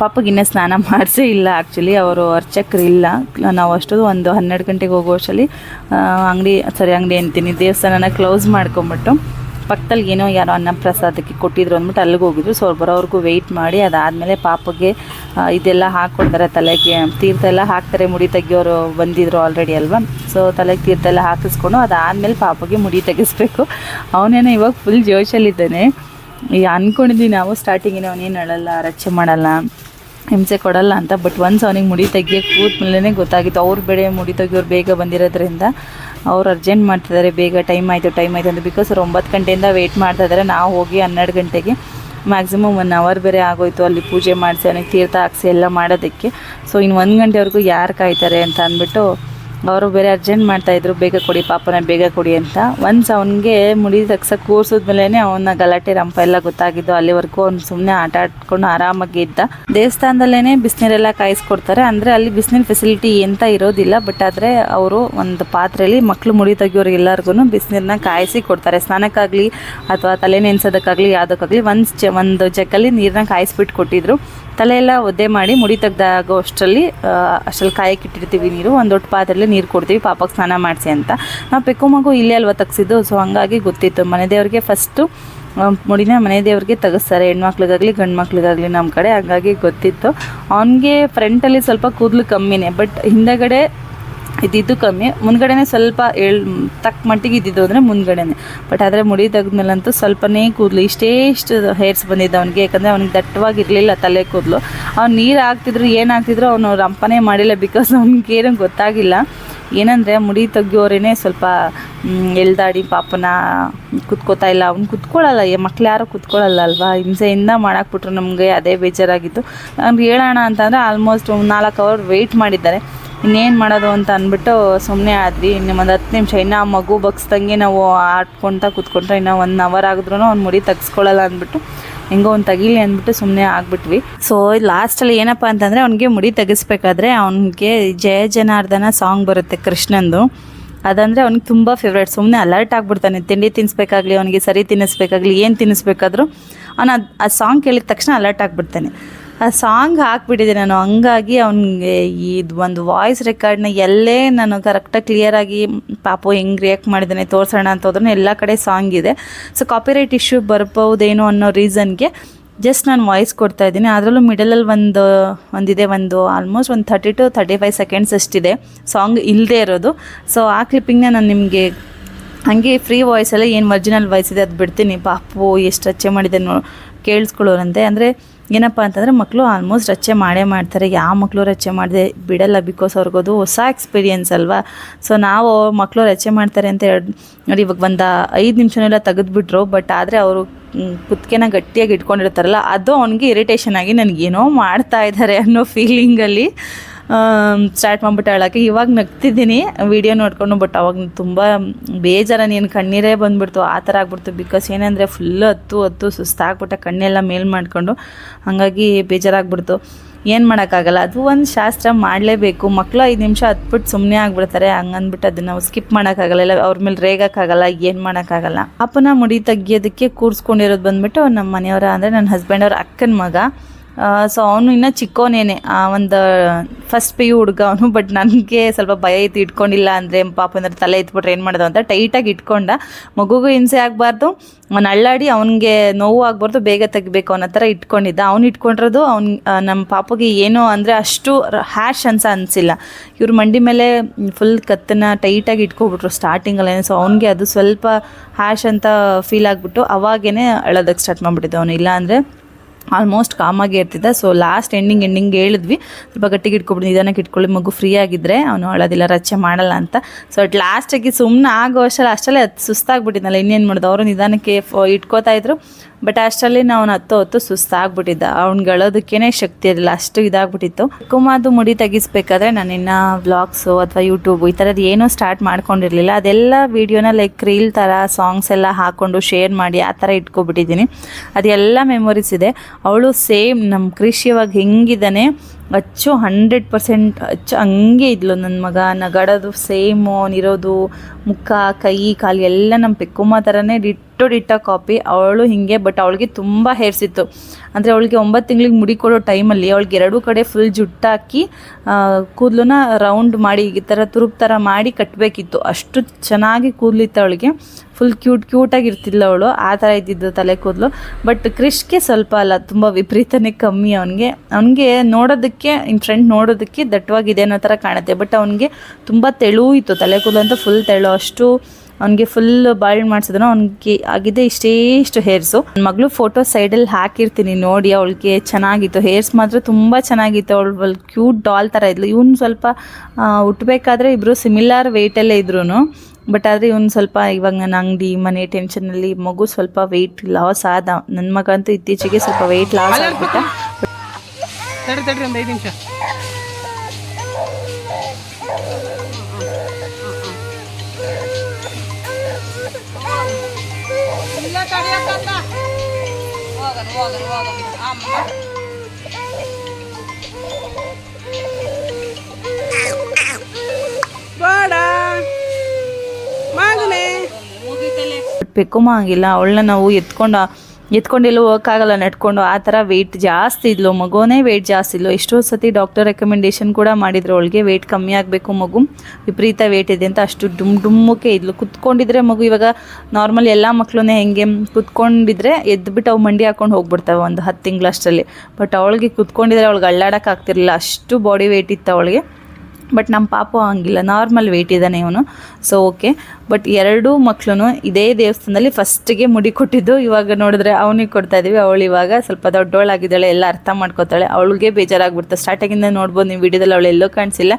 ಪಾಪಗೆ ಇನ್ನೂ ಸ್ನಾನ ಮಾಡಿಸೇ ಇಲ್ಲ ಆ್ಯಕ್ಚುಲಿ ಅವರು ಅರ್ಚಕರು ಇಲ್ಲ. ನಾವು ಅಷ್ಟು ಒಂದು ಹನ್ನೆರಡು ಗಂಟೆಗೆ ಹೋಗೋ ಅಂಗಡಿ ಸರಿ ಅಂಗಡಿ ಅಂತೀನಿ ದೇವಸ್ಥಾನನ ಕ್ಲೋಸ್ ಮಾಡ್ಕೊಂಬಿಟ್ಟು. ಪಕ್ಕದಲ್ಲಿ ಏನೋ ಯಾರೋ ಅನ್ನ ಪ್ರಸಾದಕ್ಕೆ ಕೊಟ್ಟಿದ್ರು ಅಂದ್ಬಿಟ್ಟು ಅಲ್ಲಿಗೆ ಹೋಗಿದ್ರು. ಸೊ ಅವ್ರು ಬರೋವರೆಗೂ ವೆಯ್ಟ್ ಮಾಡಿ, ಅದಾದಮೇಲೆ ಪಾಪಗೆ ಇದೆಲ್ಲ ಹಾಕ್ಕೊಡ್ತಾರೆ ತಲೆಗೆ. ತೀರ್ಥ ಎಲ್ಲ ಹಾಕ್ತಾರೆ, ಮುಡಿ ತೆಗಿಯೋರು ಬಂದಿದ್ರು ಆಲ್ರೆಡಿ ಅಲ್ವಾ? ಸೊ ತಲೆಗೆ ತೀರ್ಥ ಎಲ್ಲ ಹಾಕಿಸ್ಕೊಂಡು ಅದಾದಮೇಲೆ ಪಾಪಗೆ ಮುಡಿ ತೆಗಿಸ್ಬೇಕು. ಅವನೇನೋ ಇವಾಗ ಫುಲ್ ಜೋಶಲ್ಲಿದ್ದಾನೆ. ಈಗ ಅಂದ್ಕೊಂಡಿದ್ವಿ ನಾವು ಸ್ಟಾರ್ಟಿಂಗಿನ ಅವನೇನು ಅಳಲ್ಲ ರಚೆ ಮಾಡಲ್ಲ, ಹಿಂಸೆ ಕೊಡಲ್ಲ ಅಂತ. ಬಟ್ ಒನ್ಸ್ ಅವನಿಗೆ ಮುಡಿ ತೆಗಿಯೋಕ್ಕೆ ಕೂತ್ಮೇಲೆ ಗೊತ್ತಾಗಿತ್ತು. ಅವ್ರ ಬೆಳೆ ಮುಡಿ ತೆಗಿಯೋರು ಬೇಗ ಬಂದಿರೋದ್ರಿಂದ ಅವ್ರು ಅರ್ಜೆಂಟ್ ಮಾಡ್ತಿದ್ದಾರೆ ಬೇಗ ಟೈಮ್ ಆಯಿತು ಟೈಮ್ ಆಯಿತು ಅಂತ ಬಿಕಾಸ್ ಅವ್ರು ಒಂಬತ್ತು ಗಂಟೆಯಿಂದ ವೆಯ್ಟ್ ಮಾಡ್ತಾ ಇದ್ದಾರೆ ನಾವು ಹೋಗಿ ಹನ್ನೆರಡು ಗಂಟೆಗೆ ಮ್ಯಾಕ್ಸಿಮಮ್ ಒನ್ ಅವರ್ ಬೇರೆ ಆಗೋಯ್ತು, ಅಲ್ಲಿ ಪೂಜೆ ಮಾಡಿಸಿ ಅವನಿಗೆ ತೀರ್ಥ ಹಾಕ್ಸಿ ಎಲ್ಲ ಮಾಡೋದಕ್ಕೆ. ಸೊ ಇನ್ನು ಒಂದು ಗಂಟೆವರೆಗೂ ಯಾರು ಕಾಯ್ತಾರೆ ಅಂತ ಅಂದ್ಬಿಟ್ಟು ಅವರು ಬೇರೆ ಅರ್ಜೆಂಟ್ ಮಾಡ್ತಾಯಿದ್ರು ಬೇಗ ಕೊಡಿ ಪಾಪನ, ಬೇಗ ಕೊಡಿ ಅಂತ. ಒನ್ಸ್ ಅವನಿಗೆ ಮುಡಿ ತಗ್ಸಕ್ಕೆ ಕೂರ್ಸಿದ್ಮೇಲೆ ಅವನ ಗಲಾಟೆ, ರಂಪ ಎಲ್ಲ ಗೊತ್ತಾಗಿದ್ದು. ಅಲ್ಲಿವರೆಗೂ ಅವ್ನು ಸುಮ್ಮನೆ ಆಟ ಆಡ್ಕೊಂಡು ಆರಾಮಾಗಿ ಇದ್ದ. ದೇವಸ್ಥಾನದಲ್ಲೇನೆ ಬಿಸಿನೀರೆಲ್ಲ ಕಾಯಿಸ್ಕೊಡ್ತಾರೆ. ಅಂದರೆ ಅಲ್ಲಿ ಬಿಸಿನೀರು ಫೆಸಿಲಿಟಿ ಎಂತ ಇರೋದಿಲ್ಲ. ಬಟ್ ಆದರೆ ಅವರು ಒಂದು ಪಾತ್ರೆಯಲ್ಲಿ ಮಕ್ಕಳು ಮುಡಿ ತೆಗಿಯೋರು ಎಲ್ಲರಿಗೂ ಬಿಸಿನೀರನ್ನ ಕಾಯಿಸಿ ಕೊಡ್ತಾರೆ. ಸ್ನಾನಕ್ಕಾಗಲಿ ಅಥವಾ ತಲೆ ನೆನೆಸೋದಕ್ಕಾಗಲಿ ಯಾವುದಕ್ಕಾಗಲಿ ಒಂದು ಒಂದು ಜಗ್ಗಲ್ಲಿ ನೀರನ್ನ ಕಾಯಿಸ್ಬಿಟ್ಟು ಕೊಟ್ಟಿದ್ರು. ತಲೆ ಎಲ್ಲ ಒದ್ದೆ ಮಾಡಿ ಮುಡಿ ತೆಗ್ದಾಗೋ ಅಷ್ಟರಲ್ಲಿ ಅಷ್ಟರಲ್ಲಿ ಕಾಯಕ್ಕೆ ಇಟ್ಟಿರ್ತೀವಿ ನೀರು. ಒಂದು ದೊಡ್ಡ ಪಾತ್ರೆಯಲ್ಲಿ ನೀರು ಕೊಡ್ತೀವಿ. ಪಾಪಕ್ಕೆ ಸ್ನಾನ ಮಾಡಿಸಿ ಅಂತ. ನಾವು ಪೆಕ್ಕು ಮಗು ಇಲ್ಲೇ ಅಲ್ವಾ ತೆಗ್ಸಿದ್ದು? ಸೊ ಹಂಗಾಗಿ ಗೊತ್ತಿತ್ತು. ಮನೆ ದೇವ್ರಿಗೆ ಫಸ್ಟು ಮುಡಿನ ಮನೆ ದೇವ್ರಿಗೆ ತೆಗಿಸ್ತಾರೆ. ಹೆಣ್ಮಕ್ಳಿಗಾಗಲಿ ಗಂಡು ಮಕ್ಳಿಗಾಗಲಿ ನಮ್ಮ ಕಡೆ. ಹಾಗಾಗಿ ಗೊತ್ತಿತ್ತು. ಅವನಿಗೆ ಫ್ರಂಟಲ್ಲಿ ಸ್ವಲ್ಪ ಕೂದಲು ಕಮ್ಮಿನೇ. ಬಟ್ ಹಿಂದಗಡೆ ಇದ್ದಿದ್ದು ಕಮ್ಮಿ. ಮುಂದ್ಗಡೆನೇ ಸ್ವಲ್ಪ ಏಳ್ ತಕ್ಕ ಮಟ್ಟಿಗೆ ಇದ್ದಿದ್ದು ಅಂದರೆ ಮುಂದ್ಗಡೆನೆ. ಬಟ್ ಆದರೆ ಮುಡಿ ತೆಗೆದ್ಮೇಲಂತೂ ಸ್ವಲ್ಪನೇ ಕೂದಲು. ಇಷ್ಟೇ ಇಷ್ಟು ಹೇರ್ಸ್ ಬಂದಿದ್ದ ಅವನಿಗೆ. ಯಾಕಂದರೆ ಅವ್ನಿಗೆ ದಟ್ಟವಾಗಿರಲಿಲ್ಲ ತಲೆ ಕೂದಲು. ಅವ್ನು ನೀರು ಹಾಕ್ತಿದ್ರು, ಏನು ಹಾಕ್ತಿದ್ರು ಅವನು ರಂಪನೇ ಮಾಡಿಲ್ಲ ಬಿಕಾಸ್ ಅವ್ನಿಗೆ ಏನೂ ಗೊತ್ತಾಗಿಲ್ಲ. ಏನಂದರೆ ಮುಡಿ ತೆಗಿಯೋರೇನೆ ಸ್ವಲ್ಪ ಎಳ್ದಾಡಿ ಪಾಪನ ಕುತ್ಕೋತಾ ಇಲ್ಲ. ಅವ್ನು ಕುತ್ಕೊಳ್ಳಲ್ಲ ಮಕ್ಳು ಯಾರು ಕುತ್ಕೊಳ್ಳಲ್ಲ ಅಲ್ವಾ? ಹಿಂಸೆಯಿಂದ ಮಾಡಾಕ್ಬಿಟ್ರು ನಮಗೆ. ಅದೇ ಬೇಜಾರಾಗಿತ್ತು. ಅವ್ನಿಗೆ ಹೇಳೋಣ ಅಂತಂದರೆ ಆಲ್ಮೋಸ್ಟ್ ಒಂದು ನಾಲ್ಕು ಅವರ್ ವೆಯ್ಟ್ ಮಾಡಿದ್ದಾರೆ. ಇನ್ನೇನು ಮಾಡೋದು ಅಂತ ಅಂದ್ಬಿಟ್ಟು ಸುಮ್ಮನೆ ಆದ್ವಿ. ಇನ್ನು ಒಂದು ಹತ್ತು ನಿಮಿಷ, ಇನ್ನು ಆ ಮಗು ಬಗ್ಸ್ದಂಗೆ ನಾವು ಆಡ್ಕೊತ ಕೂತ್ಕೊಂಡ್ರೆ ಇನ್ನೂ ಒನ್ ಅವರ್ ಆಗಿದ್ರು ಅವ್ನು ಮುಡಿ ತೆಗ್ಸ್ಕೊಳ್ಳಲ್ಲ ಅಂದ್ಬಿಟ್ಟು, ಹೆಂಗೋ ಒಂದು ತೆಗೀಲಿ ಅಂದ್ಬಿಟ್ಟು ಸುಮ್ಮನೆ ಆಗ್ಬಿಟ್ವಿ. ಸೊ ಲಾಸ್ಟಲ್ಲಿ ಏನಪ್ಪ ಅಂತಂದರೆ ಅವ್ನಿಗೆ ಮುಡಿ ತೆಗಿಸ್ಬೇಕಾದ್ರೆ ಅವ್ನಿಗೆ ಜಯ ಜನಾರ್ದನ ಸಾಂಗ್ ಬರುತ್ತೆ ಕೃಷ್ಣಂದು. ಅದಂದರೆ ಅವ್ನಿಗೆ ತುಂಬ ಫೇವ್ರೇಟ್ ಸುಮ್ಮನೆ ಅಲರ್ಟ್ ಆಗಿಬಿಡ್ತಾನೆ. ತಿಂಡಿ ತಿನ್ನಿಸ್ಬೇಕಾಗ್ಲಿ ಅವನಿಗೆ ಸರಿ ತಿನ್ನಿಸ್ಬೇಕಾಗ್ಲಿ, ಏನು ತಿನ್ನಿಸ್ಬೇಕಾದ್ರೂ ಅವನು ಅದು, ಆ ಸಾಂಗ್ ಕೇಳಿದ ತಕ್ಷಣ ಅಲರ್ಟ್ ಆಗಿಬಿಡ್ತಾನೆ. ಆ ಸಾಂಗ್ ಹಾಕ್ಬಿಟ್ಟಿದ್ದೆ ನಾನು. ಹಂಗಾಗಿ ಅವ್ನಿಗೆ ಇದು ಒಂದು ವಾಯ್ಸ್ ರೆಕಾರ್ಡ್ನ ಎಲ್ಲೇ ನಾನು ಕರೆಕ್ಟಾಗಿ ಕ್ಲಿಯರಾಗಿ ಪಾಪು ಹೆಂಗೆ ರಿಯಾಕ್ಟ್ ಮಾಡಿದ್ದಾನೆ, ತೋರಿಸೋಣ ಅಂತ ಹೋದ್ರೂ ಎಲ್ಲ ಕಡೆ ಸಾಂಗ್ ಇದೆ. ಸೊ ಕಾಪಿರೈಟ್ ಇಶ್ಯೂ ಬರ್ಬೋದೇನೋ ಅನ್ನೋ ರೀಸನ್ಗೆ ಜಸ್ಟ್ ನಾನು ವಾಯ್ಸ್ ಕೊಡ್ತಾ ಇದ್ದೀನಿ. ಅದರಲ್ಲೂ ಮಿಡಲಲ್ಲಿ ಒಂದು, ಒಂದಿದೆ, ಒಂದು ಆಲ್ಮೋಸ್ಟ್ ಒಂದು thirty to thirty five seconds ಅಷ್ಟಿದೆ song ಇಲ್ಲದೆ ಇರೋದು. ಸೊ ಆ ಕ್ಲಿಪ್ಪಿಂಗ್ನ ನಾನು ನಿಮಗೆ ಹಾಗೆ ಫ್ರೀ ವಾಯ್ಸಲ್ಲೇ ಏನು ಒರ್ಜಿನಲ್ ವಾಯ್ಸ್ ಇದೆ ಅದು ಬಿಡ್ತೀನಿ. ಪಾಪು ಎಷ್ಟು ಅಚ್ಚೆ ಮಾಡಿದೆ ನೋ, ಕೇಳಿಸ್ಕೊಳ್ಳೋರಂತೆ. ಅಂದರೆ ಏನಪ್ಪ ಅಂತಂದರೆ ಮಕ್ಕಳು ಆಲ್ಮೋಸ್ಟ್ ರಚೆ ಮಾಡೇ ಮಾಡ್ತಾರೆ. ಯಾವ ಮಕ್ಕಳು ರಚೆ ಮಾಡದೆ ಬಿಡಲ್ಲ ಬಿಕಾಸ್ ಅವ್ರಿಗೋದು ಹೊಸ ಎಕ್ಸ್ಪೀರಿಯನ್ಸ್ ಅಲ್ವಾ? ಸೊ ನಾವು ಮಕ್ಕಳು ರಚೆ ಮಾಡ್ತಾರೆ ಅಂತ ಹೇಳಿ ನೋಡಿ ಇವಾಗ ಒಂದು ಐದು ನಿಮಿಷನೆಲ್ಲ ತೆಗೆದುಬಿಟ್ರು ಬಟ್ ಆದರೆ ಅವರು ಕುತ್ತಿಗೆನ ಗಟ್ಟಿಯಾಗಿ ಇಟ್ಕೊಂಡಿರ್ತಾರಲ್ಲ, ಅದು ಅವನಿಗೆ ಇರಿಟೇಷನ್ ಆಗಿ ನನಗೇನೋ ಮಾಡ್ತಾ ಇದ್ದಾರೆ ಅನ್ನೋ ಫೀಲಿಂಗಲ್ಲಿ ಸ್ಟಾರ್ಟ್ ಮಾಡಿಬಿಟ್ಟು ಹೇಳೋಕ್ಕೆ. ಇವಾಗ ನಗ್ತಿದ್ದೀನಿ. ವಿಡಿಯೋ ನೋಡ್ಕೊಂಡು ಬಟ್ ಅವಾಗ ತುಂಬ ಬೇಜಾರ. ನೀನು ಕಣ್ಣೀರೇ ಬಂದ್ಬಿಡ್ತು. ಆ ಥರ ಆಗ್ಬಿಡ್ತು. ಬಿಕಾಸ್ ಏನಂದರೆ ಫುಲ್ ಹತ್ತು ಹತ್ತು ಸುಸ್ತಾಗ್ಬಿಟ್ಟ ಕಣ್ಣೆಲ್ಲ ಮೇಲ್ ಮಾಡಿಕೊಂಡು ಹಾಗಾಗಿ ಬೇಜಾರಾಗ್ಬಿಡ್ತು ಏನು ಮಾಡೋಕ್ಕಾಗಲ್ಲ. ಅದು ಒಂದು ಶಾಸ್ತ್ರ ಮಾಡಲೇಬೇಕು. ಮಕ್ಕಳು ಐದು ನಿಮಿಷ ಹತ್ಬಿಟ್ಟು ಸುಮ್ಮನೆ ಆಗ್ಬಿಡ್ತಾರೆ. ಹಂಗಂದ್ಬಿಟ್ಟು ಅದನ್ನು ಸ್ಕಿಪ್ ಮಾಡೋಕ್ಕಾಗಲ್ಲ. ಇಲ್ಲ ಅವ್ರ ಮೇಲೆ ರೇಗಕ್ಕಾಗಲ್ಲ. ಏನು ಮಾಡೋಕ್ಕಾಗಲ್ಲ. ಅಪ್ಪನ ಮುಡಿ ತೆಗಿಯೋದಕ್ಕೆ ಕೂರಿಸ್ಕೊಂಡಿರೋದು ಬಂದ್ಬಿಟ್ಟು ನಮ್ಮ ಮನೆಯವರ ಅಂದರೆ ನನ್ನ ಹಸ್ಬೆಂಡ್ ಅವ್ರ ಅಕ್ಕನ ಮಗ. ಸೊ ಅವನು ಇನ್ನೂ ಆ, ಒಂದು ಫಸ್ಟ್ ಪಿ ಯು ಹುಡುಗ ಅವನು ಬಟ್ ನನಗೆ ಸ್ವಲ್ಪ ಭಯ ಇತ್ತು, ಇಟ್ಕೊಂಡಿಲ್ಲ ಅಂದರೆ ಪಾಪ ಅಂದ್ರೆ ತಲೆ ಎತ್ಬಿಟ್ರೆ ಏನು ಮಾಡೋದು ಅಂತ ಟೈಟಾಗಿ ಇಟ್ಕೊಂಡ. ಮಗುಗೂ ಹಿಂಸೆ ಆಗಬಾರ್ದು, ಅವ್ನು ಅಳ್ಳಾಡಿ ಅವನಿಗೆ ನೋವು ಆಗಬಾರ್ದು, ಬೇಗ ತೆಗಿಬೇಕು ಅನ್ನೋ ಥರ ಇಟ್ಕೊಂಡಿದ್ದ. ಅವ್ನು ಇಟ್ಕೊಂಡಿರೋದು ಅವ್ನು ನಮ್ಮ ಪಾಪಗೆ ಏನೋ ಅಂದರೆ ಅಷ್ಟು ಹ್ಯಾಶ್ ಅನ್ಸ ಅನಿಸಿಲ್ಲ. ಇವ್ರ ಮಂಡಿ ಮೇಲೆ ಫುಲ್ ಕತ್ತನ್ನು ಟೈಟಾಗಿ ಇಟ್ಕೊಬಿಟ್ರು ಸ್ಟಾರ್ಟಿಂಗಲ್ಲೇ ಸೊ ಅವನಿಗೆ ಅದು ಸ್ವಲ್ಪ ಹ್ಯಾಶ್ ಅಂತ ಫೀಲ್ ಆಗಿಬಿಟ್ಟು ಅವಾಗೇ ಅಳೋದಕ್ಕೆ ಸ್ಟಾರ್ಟ್ ಮಾಡಿಬಿಟ್ಟಿದ್ದು ಅವನು. ಇಲ್ಲ ಅಂದರೆ ಆಲ್ಮೋಸ್ಟ್ ಕಾಮಾಗೆ ಇರ್ತಿದ್ದ. ಸೊ ಲಾಸ್ಟ್ ಎಂಡಿಂಗ್ ಎಂಡಿಂಗ್ ಹೇಳಿದ್ವಿ. ಸ್ವಲ್ಪ ಗಟ್ಟಿಗೆ ಇಟ್ಕೊಬಿಟ್ಟು ನಿಧಾನಕ್ಕೆ ಇಟ್ಕೊಳ್ಳಿ, ಮಗು ಫ್ರೀ ಆಗಿದ್ರೆ ಅವನು ಅಳೋದಿಲ್ಲ ರಚೆ ಮಾಡಲ್ಲ ಅಂತ. ಸೊ ಅಟ್ ಲಾಸ್ಟಾಗಿ ಸುಮ್ಮನೆ ಆಗೋ ಅಷ್ಟರಲ್ಲಿ ಅಷ್ಟಲ್ಲೇ ಅದು ಸುಸ್ತಾಗ್ಬಿಟ್ಟಿದ್ನಲ್ಲ, ಇನ್ನೇನು ಮಾಡೋದು? ಅವರು ನಿಧಾನಕ್ಕೆ ಇಟ್ಕೋತಾ ಇದ್ರು. ಬಟ್ ಅಷ್ಟರಲ್ಲಿ ನಾವು ಹತ್ತು ಹೊತ್ತು ಸುಸ್ತಾಗ್ಬಿಟ್ಟಿದ್ದ. ಅವ್ನು ಅಳೋದಕ್ಕೇನೆ ಶಕ್ತಿ ಇರಲಿಲ್ಲ, ಅಷ್ಟು ಇದಾಗ್ಬಿಟ್ಟಿತ್ತು. ಕುಮಾದು ಮುಡಿ ತೆಗಿಸ್ಬೇಕಾದ್ರೆ ನಾನು ಇನ್ನು ವ್ಲಾಗ್ಸು ಅಥವಾ ಯೂಟ್ಯೂಬ್ ಈ ಥರದ್ದು ಏನೂ ಸ್ಟಾರ್ಟ್ ಮಾಡ್ಕೊಂಡಿರಲಿಲ್ಲ. ಅದೆಲ್ಲ ವೀಡಿಯೋನ ಲೈಕ್ ರೀಲ್ ಥರ ಸಾಂಗ್ಸ್ ಎಲ್ಲ ಹಾಕ್ಕೊಂಡು ಶೇರ್ ಮಾಡಿ, ಆ ಥರ ಇಟ್ಕೊಬಿಟ್ಟಿದ್ದೀನಿ. ಅದೆಲ್ಲ ಮೆಮೊರೀಸ್ ಇದೆ. ಅವಳು ಸೇಮ್ ನಮ್ಮ ಕೃಷಿ ಇವಾಗ ಹೆಂಗಿದ್ದಾನೆ, ಅಚ್ಚು ಹಂಡ್ರೆಡ್ ಪರ್ಸೆಂಟ್ ಅಚ್ಚು ಹಂಗೆ ಇದ್ಲು ನನ್ನ ಮಗ. ನಗಾಡೋದು ಸೇಮು ಅವನಿರೋದು ಮುಖ, ಕೈ, ಕಾಲು ಎಲ್ಲ ನಮ್ಮ ಪೆಕ್ಕುಮ್ಮ ಥರನೇ ಡಿಟ್ಟೋ ಡಿಟ್ಟ ಕಾಪಿ ಅವಳು ಹೀಗೆ ಬಟ್ ಅವಳಿಗೆ ತುಂಬ ಹೇರ್ಸ್ ಇತ್ತು ಅಂದರೆ ಅವಳಿಗೆ ಒಂಬತ್ತು ತಿಂಗಳಿಗೆ ಮುಡಿ ಕೊಡೋ ಟೈಮಲ್ಲಿ ಅವಳಿಗೆ ಎರಡೂ ಕಡೆ ಫುಲ್ ಜುಟ್ಟಾಕಿ ಕೂದಲನ್ನ ರೌಂಡ್ ಮಾಡಿ, ಈ ಥರ ತುರುಪ್ ಥರ ಮಾಡಿ ಕಟ್ಟಬೇಕಿತ್ತು ಅಷ್ಟು ಚೆನ್ನಾಗಿ ಕೂದಲಿತ್ತು ಅವಳಿಗೆ. ಫುಲ್ ಕ್ಯೂಟ್ ಕ್ಯೂಟಾಗಿರ್ತಿಲ್ಲ ಅವಳು. ಆ ಥರ ಇದ್ದಿದ್ದು ತಲೆ ಕೂದಲು. ಬಟ್ ಕ್ರಿಶ್ಗೆ ಸ್ವಲ್ಪ ಅಲ್ಲ, ತುಂಬ ವಿಪರೀತನೇ ಕಮ್ಮಿ ಅವನಿಗೆ. ಅವನಿಗೆ ನೋಡೋದಕ್ಕೆ, ಇನ್ ಫ್ರೆಂಡ್ ನೋಡೋದಕ್ಕೆ ದಟ್ಟವಾಗಿದೆ ಅನ್ನೋ ಥರ ಕಾಣುತ್ತೆ. ಬಟ್ ಅವನಿಗೆ ತುಂಬ ತೆಳು ಇತ್ತು, ತಲೆ ಕೂದಲು ಅಂತ ಫುಲ್ ತೆಳು. ಅಷ್ಟು ಅವ್ನಿಗೆ ಫುಲ್ ಬಾಯ್ಲ್ ಮಾಡಿಸಿದ್ರು ಅವ್ನಿಗೆ ಆಗಿದೆ ಇಷ್ಟೇ ಇಷ್ಟು ಹೇರ್ಸು ನನ್ನ ಮಗಳು ಫೋಟೋ ಸೈಡಲ್ಲಿ ಹಾಕಿರ್ತೀನಿ ನೋಡಿ ಅವಳಿಗೆ ಚೆನ್ನಾಗಿತ್ತು. ಹೇರ್ಸ್ ಮಾತ್ರ ತುಂಬ ಚೆನ್ನಾಗಿತ್ತು. ಅವಳು ಕ್ಯೂಟ್ ಡಾಲ್ ಥರ ಇದ್ಲು. ಇವನು ಸ್ವಲ್ಪ ಉಟ್ಬೇಕಾದ್ರೆ ಇಬ್ಬರು ಸಿಮಿಲರ್ ವೆಯ್ಟಲ್ಲೇ ಇದ್ರು ಬಟ್ ಆದರೆ ಇವನು ಸ್ವಲ್ಪ ಇವಾಗ ನನ್ನ ಅಂಗಡಿ ಮನೆ ಟೆನ್ಷನಲ್ಲಿ ಮಗು ಸ್ವಲ್ಪ ವೆಯ್ಟ್ ಲಾಸ್ ಆದ. ನನ್ನ ಮಗ ಅಂತೂ ಇತ್ತೀಚೆಗೆ ಸ್ವಲ್ಪ ವೆಯ್ಟ್ ಲಾಸ್ ಆಗ್ಬಿಟ್ಟ. ತಡ್ರಿ ತಡ್ರಿ ಒಂದು ಐದು ನಿಮಿಷ ಬೇಡ ಮಗನೇ ಪೆಕ್ಕುಮ ಆಗಿಲ್ಲ ಅವಳನ್ನ ನಾವು ಎತ್ಕೊಂಡು ಎತ್ಕೊಂಡೆಲ್ಲೂ ಹೋಗೋಕ್ಕಾಗಲ್ಲ ನಡ್ಕೊಂಡು ಆ ಥರ ವೆಯ್ಟ್ ಜಾಸ್ತಿ ಇದ್ಲು. ಮಗುನೇ ವೆಯ್ಟ್ ಜಾಸ್ತಿ ಇದ್ಲು. ಎಷ್ಟೋ ಸತಿ ಡಾಕ್ಟರ್ ರೆಕಮೆಂಡೇಶನ್ ಕೂಡ ಮಾಡಿದ್ರು. ಅವಳಿಗೆ ವೆಯ್ಟ್ ಕಮ್ಮಿ ಆಗಬೇಕು ಮಗು. ವಿಪರೀತ ವೆಯ್ಟ್ ಇದೆ ಅಂತ ಅಷ್ಟು ಡುಮ್ ಡುಮ್ಮಕ್ಕೆ ಇದ್ಲು. ಕುತ್ಕೊಂಡಿದ್ರೆ ಮಗು ಇವಾಗ ನಾರ್ಮಲ್ ಎಲ್ಲ ಮಕ್ಕಳನ್ನೇ ಹೆಂಗೆ ಕುತ್ಕೊಂಡಿದ್ರೆ ಎದ್ಬಿಟ್ಟು ಅವು ಮಂಡಿ ಹಾಕೊಂಡು ಹೋಗ್ಬಿಡ್ತಾವೆ ಒಂದು ಹತ್ತು ತಿಂಗಳಷ್ಟರಲ್ಲಿ. ಬಟ್ ಅವಳಿಗೆ ಕುತ್ಕೊಂಡಿದ್ರೆ ಅವಳಿಗೆ ಅಳ್ಳಾಡೋಕ್ಕಾಗ್ತಿರಲಿಲ್ಲ ಅಷ್ಟು ಬಾಡಿ ವೆಯ್ಟ್ ಇತ್ತು ಅವಳಿಗೆ. ಬಟ್ ನಮ್ಮ ಪಾಪು ಹಂಗಿಲ್ಲ. ನಾರ್ಮಲ್ ವೆಯ್ಟ್ ಇದ್ದಾನೆ ಇವನು. ಸೊ ಓಕೆ ಬಟ್ ಎರಡೂ ಮಕ್ಕಳು ಇದೇ ದೇವಸ್ಥಾನದಲ್ಲಿ ಫಸ್ಟಿಗೆ ಮುಡಿ ಕೊಟ್ಟಿದ್ದು. ಇವಾಗ ನೋಡಿದ್ರೆ ಅವನಿಗೆ ಕೊಡ್ತಾ ಇದ್ದೀವಿ. ಅವಳು ಇವಾಗ ಸ್ವಲ್ಪ ದೊಡ್ಡವಳಾಗಿದ್ದಾಳೆ. ಎಲ್ಲ ಅರ್ಥ ಮಾಡ್ಕೋತಾಳೆ. ಅವಳಿಗೆ ಬೇಜಾರಾಗ್ಬಿಡ್ತು. ಸ್ಟಾರ್ಟಿಂಗಿಂದ ನೋಡ್ಬೋದು ನೀವು. ವಿಡಿಯೋದಲ್ಲಿ ಅವಳು ಎಲ್ಲೋ ಕಾಣಿಸಿಲ್ಲ.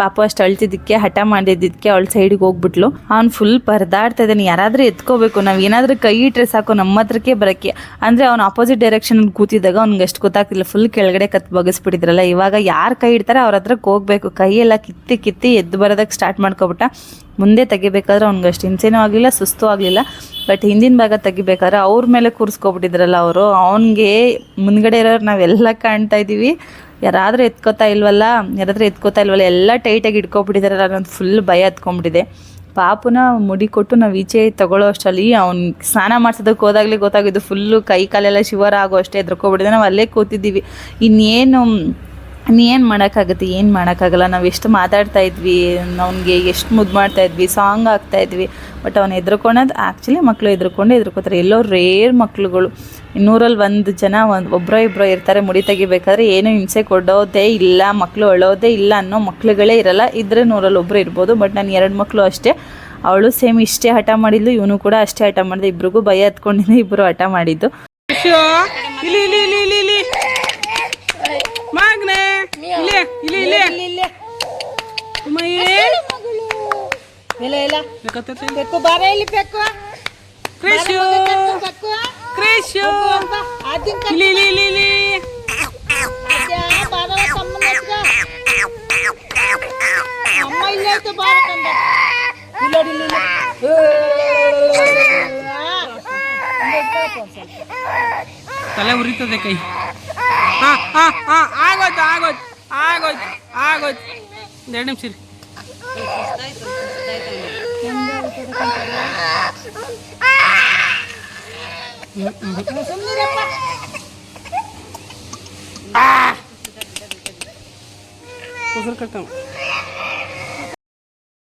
ಪಾಪು ಅಷ್ಟು ಅಳ್ತಿದ್ದಕ್ಕೆ, ಹಠ ಮಾಡಿದ್ದಕ್ಕೆ ಅವಳ ಸೈಡಿಗೆ ಹೋಗ್ಬಿಟ್ಲು. ಅವ್ನು ಫುಲ್ ಪರದಾಡ್ತಾ ಇದ್ದಾನೆ ಯಾರಾದರೂ ಎತ್ಕೋಬೇಕು. ನಾವು ಏನಾದರೂ ಕೈ ಇಟ್ಟರೆ ಸಾಕು ನಮ್ಮ ಹತ್ರಕ್ಕೆ ಬರೋಕ್ಕೆ. ಅಂದರೆ ಅವ್ನು ಆಪೋಸಿಟ್ ಡೈರೆಕ್ಷನ್ ಕೂತಿದ್ದಾಗ ಅವ್ನಿಗೆ ಅಷ್ಟು ಗೊತ್ತಾಗ್ತಿಲ್ಲ. ಫುಲ್ ಕೆಳಗಡೆ ಕತ್ ಬಗಸ್ಬಿಟ್ಟಿದ್ರಲ್ಲ. ಇವಾಗ ಯಾರು ಕೈ ಇಡ್ತಾರೆ ಅವ್ರ ಹತ್ರಕ್ಕೆ ಹೋಗ್ಬೇಕು. ಕೈಯೆಲ್ಲ ಕಿತ್ತಿ ಕಿತ್ತಿ ಎದ್ದು ಬರೋದಕ್ಕೆ ಸ್ಟಾರ್ಟ್ ಮಾಡ್ಕೊಬಿಟ್ಟ. ಮುಂದೆ ತೆಗಿಬೇಕಾದ್ರೆ ಅವ್ನಿಗೆ ಅಷ್ಟು ಹಿಂಸೆನೂ ಆಗಲಿಲ್ಲ, ಸುಸ್ತು ಆಗಲಿಲ್ಲ. ಬಟ್ ಹಿಂದಿನ ಭಾಗ ತೆಗಿಬೇಕಾದ್ರೆ ಅವ್ರ ಮೇಲೆ ಕೂರಿಸ್ಕೊಬಿಟ್ಟಿದ್ರಲ್ಲ ಅವರು. ಅವನಿಗೆ ಮುಂದ್ಗಡೆ ಇರೋರು ನಾವೆಲ್ಲ ಕಾಣ್ತಾ ಇದ್ದೀವಿ ಯಾರಾದರೂ ಎತ್ಕೋತಾ ಇಲ್ವಲ್ಲ? ಯಾರಾದರೂ ಎತ್ಕೋತಾ ಇಲ್ವಲ್ಲ? ಎಲ್ಲ ಟೈಟಾಗಿ ಇಟ್ಕೊಬಿಟ್ಟಿದಾರಲ್ಲ ಅನ್ನೋದು ಫುಲ್ ಭಯ ಹತ್ಕೊಂಡ್ಬಿಟ್ಟಿದೆ ಪಾಪುನ ಮುಡಿ ಕೊಟ್ಟು ನಾವು ಈಚೆ ತಗೊಳ್ಳೋ ಅಷ್ಟರಲ್ಲಿ ಅವ್ನು ಸ್ನಾನ ಮಾಡ್ಸೋದಕ್ಕೆ ಹೋದಾಗಲೇ ಗೊತ್ತಾಗಿದ್ದು ಫುಲ್ಲು ಕೈ ಕಾಲೆಲ್ಲ ಶಿವರ ಆಗೋ ಅಷ್ಟೇ ಎದ್ರಕೋಬಿಟ್ಟಿದೆ. ನಾವು ಅಲ್ಲೇ ಕೂತಿದ್ದೀವಿ. ಇನ್ನೇನು ಇನ್ನೇನು ಮಾಡೋಕ್ಕಾಗುತ್ತೆ, ಏನು ಮಾಡೋಕ್ಕಾಗಲ್ಲ? ನಾವು ಎಷ್ಟು ಮಾತಾಡ್ತಾ ಇದ್ವಿ ಅವ್ನಿಗೆ ಎಷ್ಟು ಮುದ್ದು ಮಾಡ್ತಾ ಇದ್ವಿ, ಸಾಂಗ್ ಆಗ್ತಾ ಇದ್ವಿ. ಬಟ್ ಅವ್ನು ಎದ್ರುಕೊಳೋದು ಆ್ಯಕ್ಚುಲಿ ಮಕ್ಕಳು ಎದ್ರುಕೊಂಡು ಎದ್ರುಕೋತಾರೆ. ಎಲ್ಲೋ ರೇರ್ ಮಕ್ಳುಗಳು. ಇನ್ನೂರಲ್ಲಿ ಒಂದು ಜನ ಒಂದು ಒಬ್ಬರೋ ಇಬ್ಬರು ಇರ್ತಾರೆ, ಮುಡಿ ತೆಗಿಬೇಕಾದ್ರೆ ಏನು ಹಿಂಸೆ ಕೊಡೋದೇ ಇಲ್ಲ ಮಕ್ಕಳು ಅಳೋದೇ ಇಲ್ಲ ಅನ್ನೋ ಮಕ್ಳುಗಳೇ ಇರಲ್ಲ. ಇದ್ದರೆ ನೂರಲ್ಲಿ ಒಬ್ಬರು ಇರ್ಬೋದು, ಬಟ್ ನಾನು ಎರಡು ಮಕ್ಕಳು ಅಷ್ಟೇ. ಅವಳು ಸೇಮ್ ಇಷ್ಟೇ ಹಠ ಮಾಡಿದ್ಲು, ಇವನು ಕೂಡ ಅಷ್ಟೇ ಹಠ ಮಾಡಿದೆ. ಇಬ್ರಿಗೂ ಭಯ ಹತ್ಕೊಂಡಿದ್ದು ಇಬ್ಬರು ಹಠ ಮಾಡಿದ್ದು ಶಿವ ಇಲ್ಲಿ ಇಲ್ಲಿ ಇಲ್ಲಿ ಇಲ್ಲಿ ಇಲ್ಲಿ ಮಗನೇ ಇಲ್ಲಿ ಇಲ್ಲಿ. ಇಲ್ಲಿ ಇಲ್ಲ ಇಲ್ಲ. ಬೇಕತ್ತೈತೆ? ಬೆಕ್ಕು ಬಾರ ಇಲ್ಲಿ ಬೆಕ್ಕು ಕ್ರಿಶು. ಕ್ರಿಶು. ಇಲ್ಲಿ ಇಲ್ಲಿ ಇಲ್ಲಿ ಇಲ್ಲಿ. ಅಮ್ಮ ಇಲ್ಲೇ ಐತೆ ಬಾರ ಕಂದ ಇಲ್ಲ ಇಲ್ಲ ಇಲ್ಲ. ತಲೆ ಉರಿತದೆ ಕೈ. ಹಾ ಹಾ ಹಾ ಆಗೋಯ್ತು ಆಗೋಯ್ತು. ಆಗೋಯ್ತು ಆಗೋಯ್ತು. ಎರಡು ನಿಮಿಷ